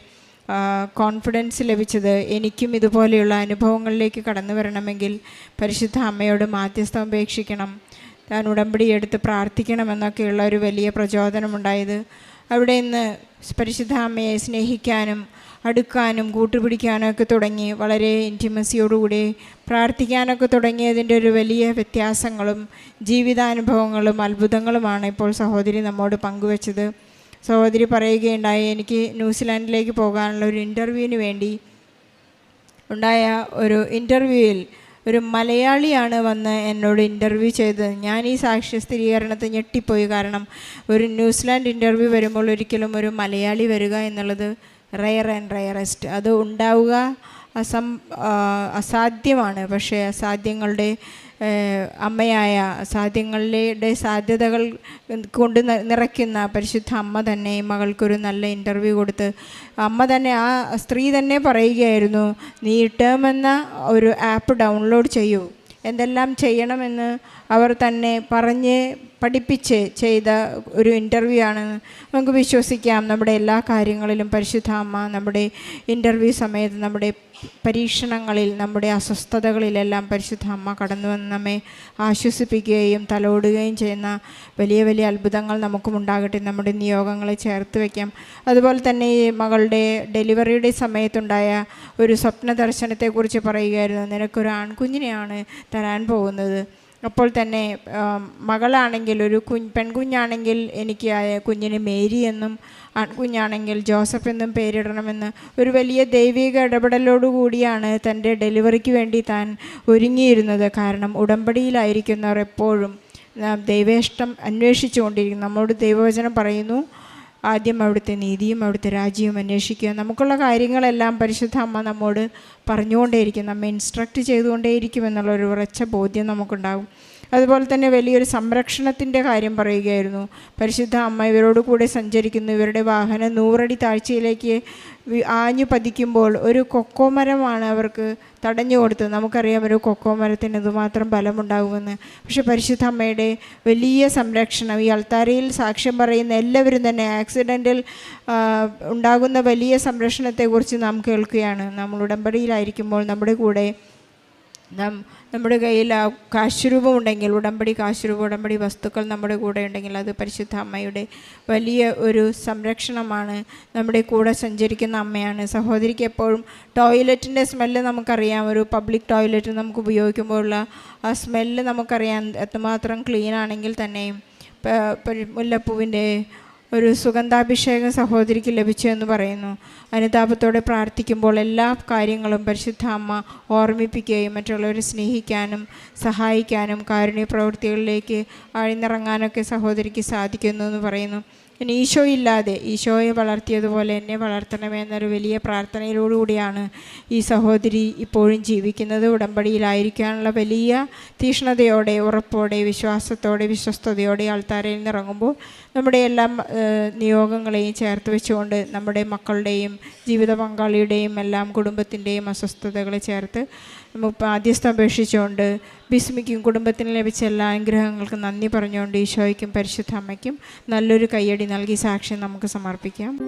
കോൺഫിഡൻസ് ലഭിച്ചത് എനിക്കും ഇതുപോലെയുള്ള അനുഭവങ്ങളിലേക്ക് കടന്നു വരണമെങ്കിൽ പരിശുദ്ധ അമ്മയോട് മാധ്യസ്ഥം അപേക്ഷിക്കണം. താൻ ഉടമ്പടി എടുത്ത് പ്രാർത്ഥിക്കണമെന്നൊക്കെയുള്ള ഒരു വലിയ പ്രചോദനമുണ്ടായത്. അവിടെ നിന്ന് പരിശുദ്ധ അമ്മയെ സ്നേഹിക്കാനും അടുക്കാനും കൂട്ടുപിടിക്കാനും ഒക്കെ തുടങ്ങി വളരെ ഇന്റിമസിയോടുകൂടി പ്രാർത്ഥിക്കാനൊക്കെ തുടങ്ങിയതിന്റെ ഒരു വലിയ വ്യത്യാസങ്ങളും ജീവിതാനുഭവങ്ങളും അത്ഭുതങ്ങളുമാണ് ഇപ്പോൾ സഹോദരി നമ്മോട് പങ്കുവച്ചത്. സഹോദരി പറയുകയുണ്ടായി എനിക്ക് ന്യൂസിലാൻഡിലേക്ക് പോകാനുള്ള ഒരു ഇന്റർവ്യൂവിന് വേണ്ടി ഉണ്ടായ ഒരു ഇന്റർവ്യൂവിൽ ഒരു മലയാളിയാണ് വന്ന് എന്നോട് ഇന്റർവ്യൂ ചെയ്തത്. ഞാൻ ഈ സാക്ഷ്യ സ്ഥിരീകരണത്തെ ഞെട്ടിപ്പോയി. കാരണം ഒരു ന്യൂസിലാൻഡ് ഇന്റർവ്യൂ വരുമ്പോൾ ഒരിക്കലും ഒരു മലയാളി വരിക എന്നുള്ളത് റയർ ആൻഡ് റയറസ്റ്റ്. അത് ഉണ്ടാവുക അസം അസാധ്യമാണ്. പക്ഷേ അസാധ്യങ്ങളുടെ അമ്മയായ സാധ്യങ്ങളുടെ സാധ്യതകൾ കൊണ്ട് നിറയ്ക്കുന്ന പരിശുദ്ധ അമ്മ തന്നെ മകൾക്കൊരു നല്ല ഇന്റർവ്യൂ കൊടുത്ത് അമ്മ തന്നെ ആ സ്ത്രീ തന്നെ പറയുകയായിരുന്നു നീ ടേം ഒരു ആപ്പ് ഡൗൺലോഡ് ചെയ്യൂ. എന്തെല്ലാം ചെയ്യണമെന്ന് അവർ തന്നെ പറഞ്ഞ് പഠിപ്പിച്ച് ചെയ്ത ഒരു ഇന്റർവ്യൂ ആണ്. നമുക്ക് വിശ്വസിക്കാം നമ്മുടെ എല്ലാ കാര്യങ്ങളിലും പരിശുദ്ധ അമ്മ നമ്മുടെ ഇന്റർവ്യൂ സമയത്ത് നമ്മുടെ പരീക്ഷണങ്ങളിൽ നമ്മുടെ അസ്വസ്ഥതകളിലെല്ലാം പരിശുദ്ധ അമ്മ കടന്നു വന്ന് നമ്മെ ആശ്വസിപ്പിക്കുകയും തലോടുകയും ചെയ്യുന്ന വലിയ വലിയ അത്ഭുതങ്ങൾ നമുക്കും ഉണ്ടാകട്ടെ. നമ്മുടെ നിയോഗങ്ങളെ ചേർത്ത് വയ്ക്കാം. അതുപോലെ തന്നെ ഈ മകളുടെ ഡെലിവറിയുടെ സമയത്തുണ്ടായ ഒരു സ്വപ്ന ദർശനത്തെക്കുറിച്ച് പറയുകയായിരുന്നു. നിനക്കൊരു ആൺകുഞ്ഞിനെയാണ് തരാൻ പോകുന്നത്. അപ്പോൾ തന്നെ മകളാണെങ്കിൽ ഒരു കുഞ്ഞ് പെൺകുഞ്ഞാണെങ്കിൽ എനിക്ക് കുഞ്ഞിന് മേരി എന്നും ആൺകുഞ്ഞാണെങ്കിൽ ജോസഫ് എന്നും പേരിടണമെന്ന് ഒരു വലിയ ദൈവിക ഇടപെടലോടുകൂടിയാണ് തന്റെ ഡെലിവറിക്ക് വേണ്ടി താൻ ഒരുങ്ങിയിരുന്നത്. കാരണം ഉടമ്പടിയിലായിരിക്കുന്നവർ എപ്പോഴും ദൈവേഷ്ടം അന്വേഷിച്ചുകൊണ്ടിരിക്കുന്നു. നമ്മോട് ദൈവവചനം പറയുന്നു ആദ്യം അവിടുത്തെ നീതിയും അവിടുത്തെ രാജ്യവും അന്വേഷിക്കുക. നമുക്കുള്ള കാര്യങ്ങളെല്ലാം പരിശുദ്ധ അമ്മ നമ്മോട് പറഞ്ഞുകൊണ്ടേയിരിക്കും നമ്മെ ഇൻസ്ട്രക്റ്റ് ചെയ്തുകൊണ്ടേയിരിക്കും എന്നുള്ളൊരു ഉറച്ച ബോധ്യം നമുക്കുണ്ടാകും അതുപോലെ തന്നെ വലിയൊരു സംരക്ഷണത്തിന്റെ കാര്യം പറയുകയായിരുന്നു. പരിശുദ്ധ അമ്മ ഇവരോട് കൂടെ സഞ്ചരിക്കുന്നു. ഇവരുടെ വാഹനം നൂറടി താഴ്ചയിലേക്ക് ആഞ്ഞു പതിക്കുമ്പോൾ ഒരു കൊക്കോമരമാണ് അവർക്ക് തടഞ്ഞു കൊടുത്ത് നമുക്കറിയാം ഒരു കൊക്കോ മരത്തിന് ഇതുമാത്രം ബലമുണ്ടാകുമെന്ന് പക്ഷേ പരിശുദ്ധ അമ്മയുടെ വലിയ സംരക്ഷണം ഈ അൾത്താരയിൽ സാക്ഷ്യം പറയുന്ന എല്ലാവരും തന്നെ ആക്സിഡന്റിൽ ഉണ്ടാകുന്ന വലിയ സംരക്ഷണത്തെക്കുറിച്ച് നാം കേൾക്കുകയാണ്. നമ്മൾ ഉടമ്പടിയിലായിരിക്കുമ്പോൾ നമ്മുടെ കൂടെ നാം നമ്മുടെ കയ്യിൽ ആ കാശുരൂപം ഉണ്ടെങ്കിൽ ഉടമ്പടി കാശുരൂപം ഉടമ്പടി വസ്തുക്കൾ നമ്മുടെ കൂടെ ഉണ്ടെങ്കിൽ അത് പരിശുദ്ധ അമ്മയുടെ വലിയ ഒരു സംരക്ഷണമാണ്. നമ്മുടെ കൂടെ സഞ്ചരിക്കുന്ന അമ്മയാണ്. സഹോദരിക്ക് എപ്പോഴും ടോയ്ലറ്റിന്റെ സ്മെല്ല് നമുക്കറിയാം. ഒരു പബ്ലിക് ടോയ്ലറ്റ് നമുക്ക് ഉപയോഗിക്കുമ്പോഴുള്ള ആ സ്മെല്ല് നമുക്കറിയാം. എത്രമാത്രം ക്ലീൻ ആണെങ്കിൽ തന്നെയും മുല്ലപ്പൂവിന്റെ ഒരു സുഗന്ധാഭിഷേകം സഹോദരിക്ക് ലഭിച്ചു എന്ന് പറയുന്നു. അനുതാപത്തോടെ പ്രാർത്ഥിക്കുമ്പോൾ എല്ലാ കാര്യങ്ങളും പരിശുദ്ധ അമ്മ ഓർമ്മിപ്പിക്കുകയും മറ്റുള്ളവരെ സ്നേഹിക്കാനും സഹായിക്കാനും കാരുണ്യ പ്രവൃത്തികളിലേക്ക് ആഴ്ന്നിറങ്ങാനൊക്കെ സഹോദരിക്ക് സാധിക്കുന്നു എന്ന് പറയുന്നു. ഇനി ഈശോ ഇല്ലാതെ ഈശോയെ വളർത്തിയതുപോലെ എന്നെ വളർത്തണമേ എന്നൊരു വലിയ പ്രാർത്ഥനയിലൂടെയാണ് ഈ സഹോദരി ഇപ്പോഴും ജീവിക്കുന്നത്. ഉടമ്പടിയിലായിരിക്കാനുള്ള വലിയ തീഷ്ണതയോടെ ഉറപ്പോടെ വിശ്വാസത്തോടെ വിശ്വസ്തയോടെ ആൾത്താരയിൽ നിന്ന് ഇറങ്ങുമ്പോൾ നമ്മുടെ എല്ലാ നിയോഗങ്ങളെയും ചേർത്ത് വെച്ചുകൊണ്ട് നമ്മുടെ മക്കളുടെയും ജീവിത പങ്കാളിയുടെയും എല്ലാം കുടുംബത്തിന്റെയും അസ്വസ്ഥതകളെ ചേർത്ത് മുപ്പ ആദ്യസ്ഥ അപേക്ഷിച്ചുകൊണ്ട് ബിസ്മിക്കും കുടുംബത്തിന് ലഭിച്ച എല്ലാ അനുഗ്രഹങ്ങൾക്കും നന്ദി പറഞ്ഞുകൊണ്ട് ഈശോയ്ക്കും പരിശുദ്ധ അമ്മയ്ക്കും നല്ലൊരു കയ്യടി നൽകി സാക്ഷ്യം നമുക്ക് സമർപ്പിക്കാം.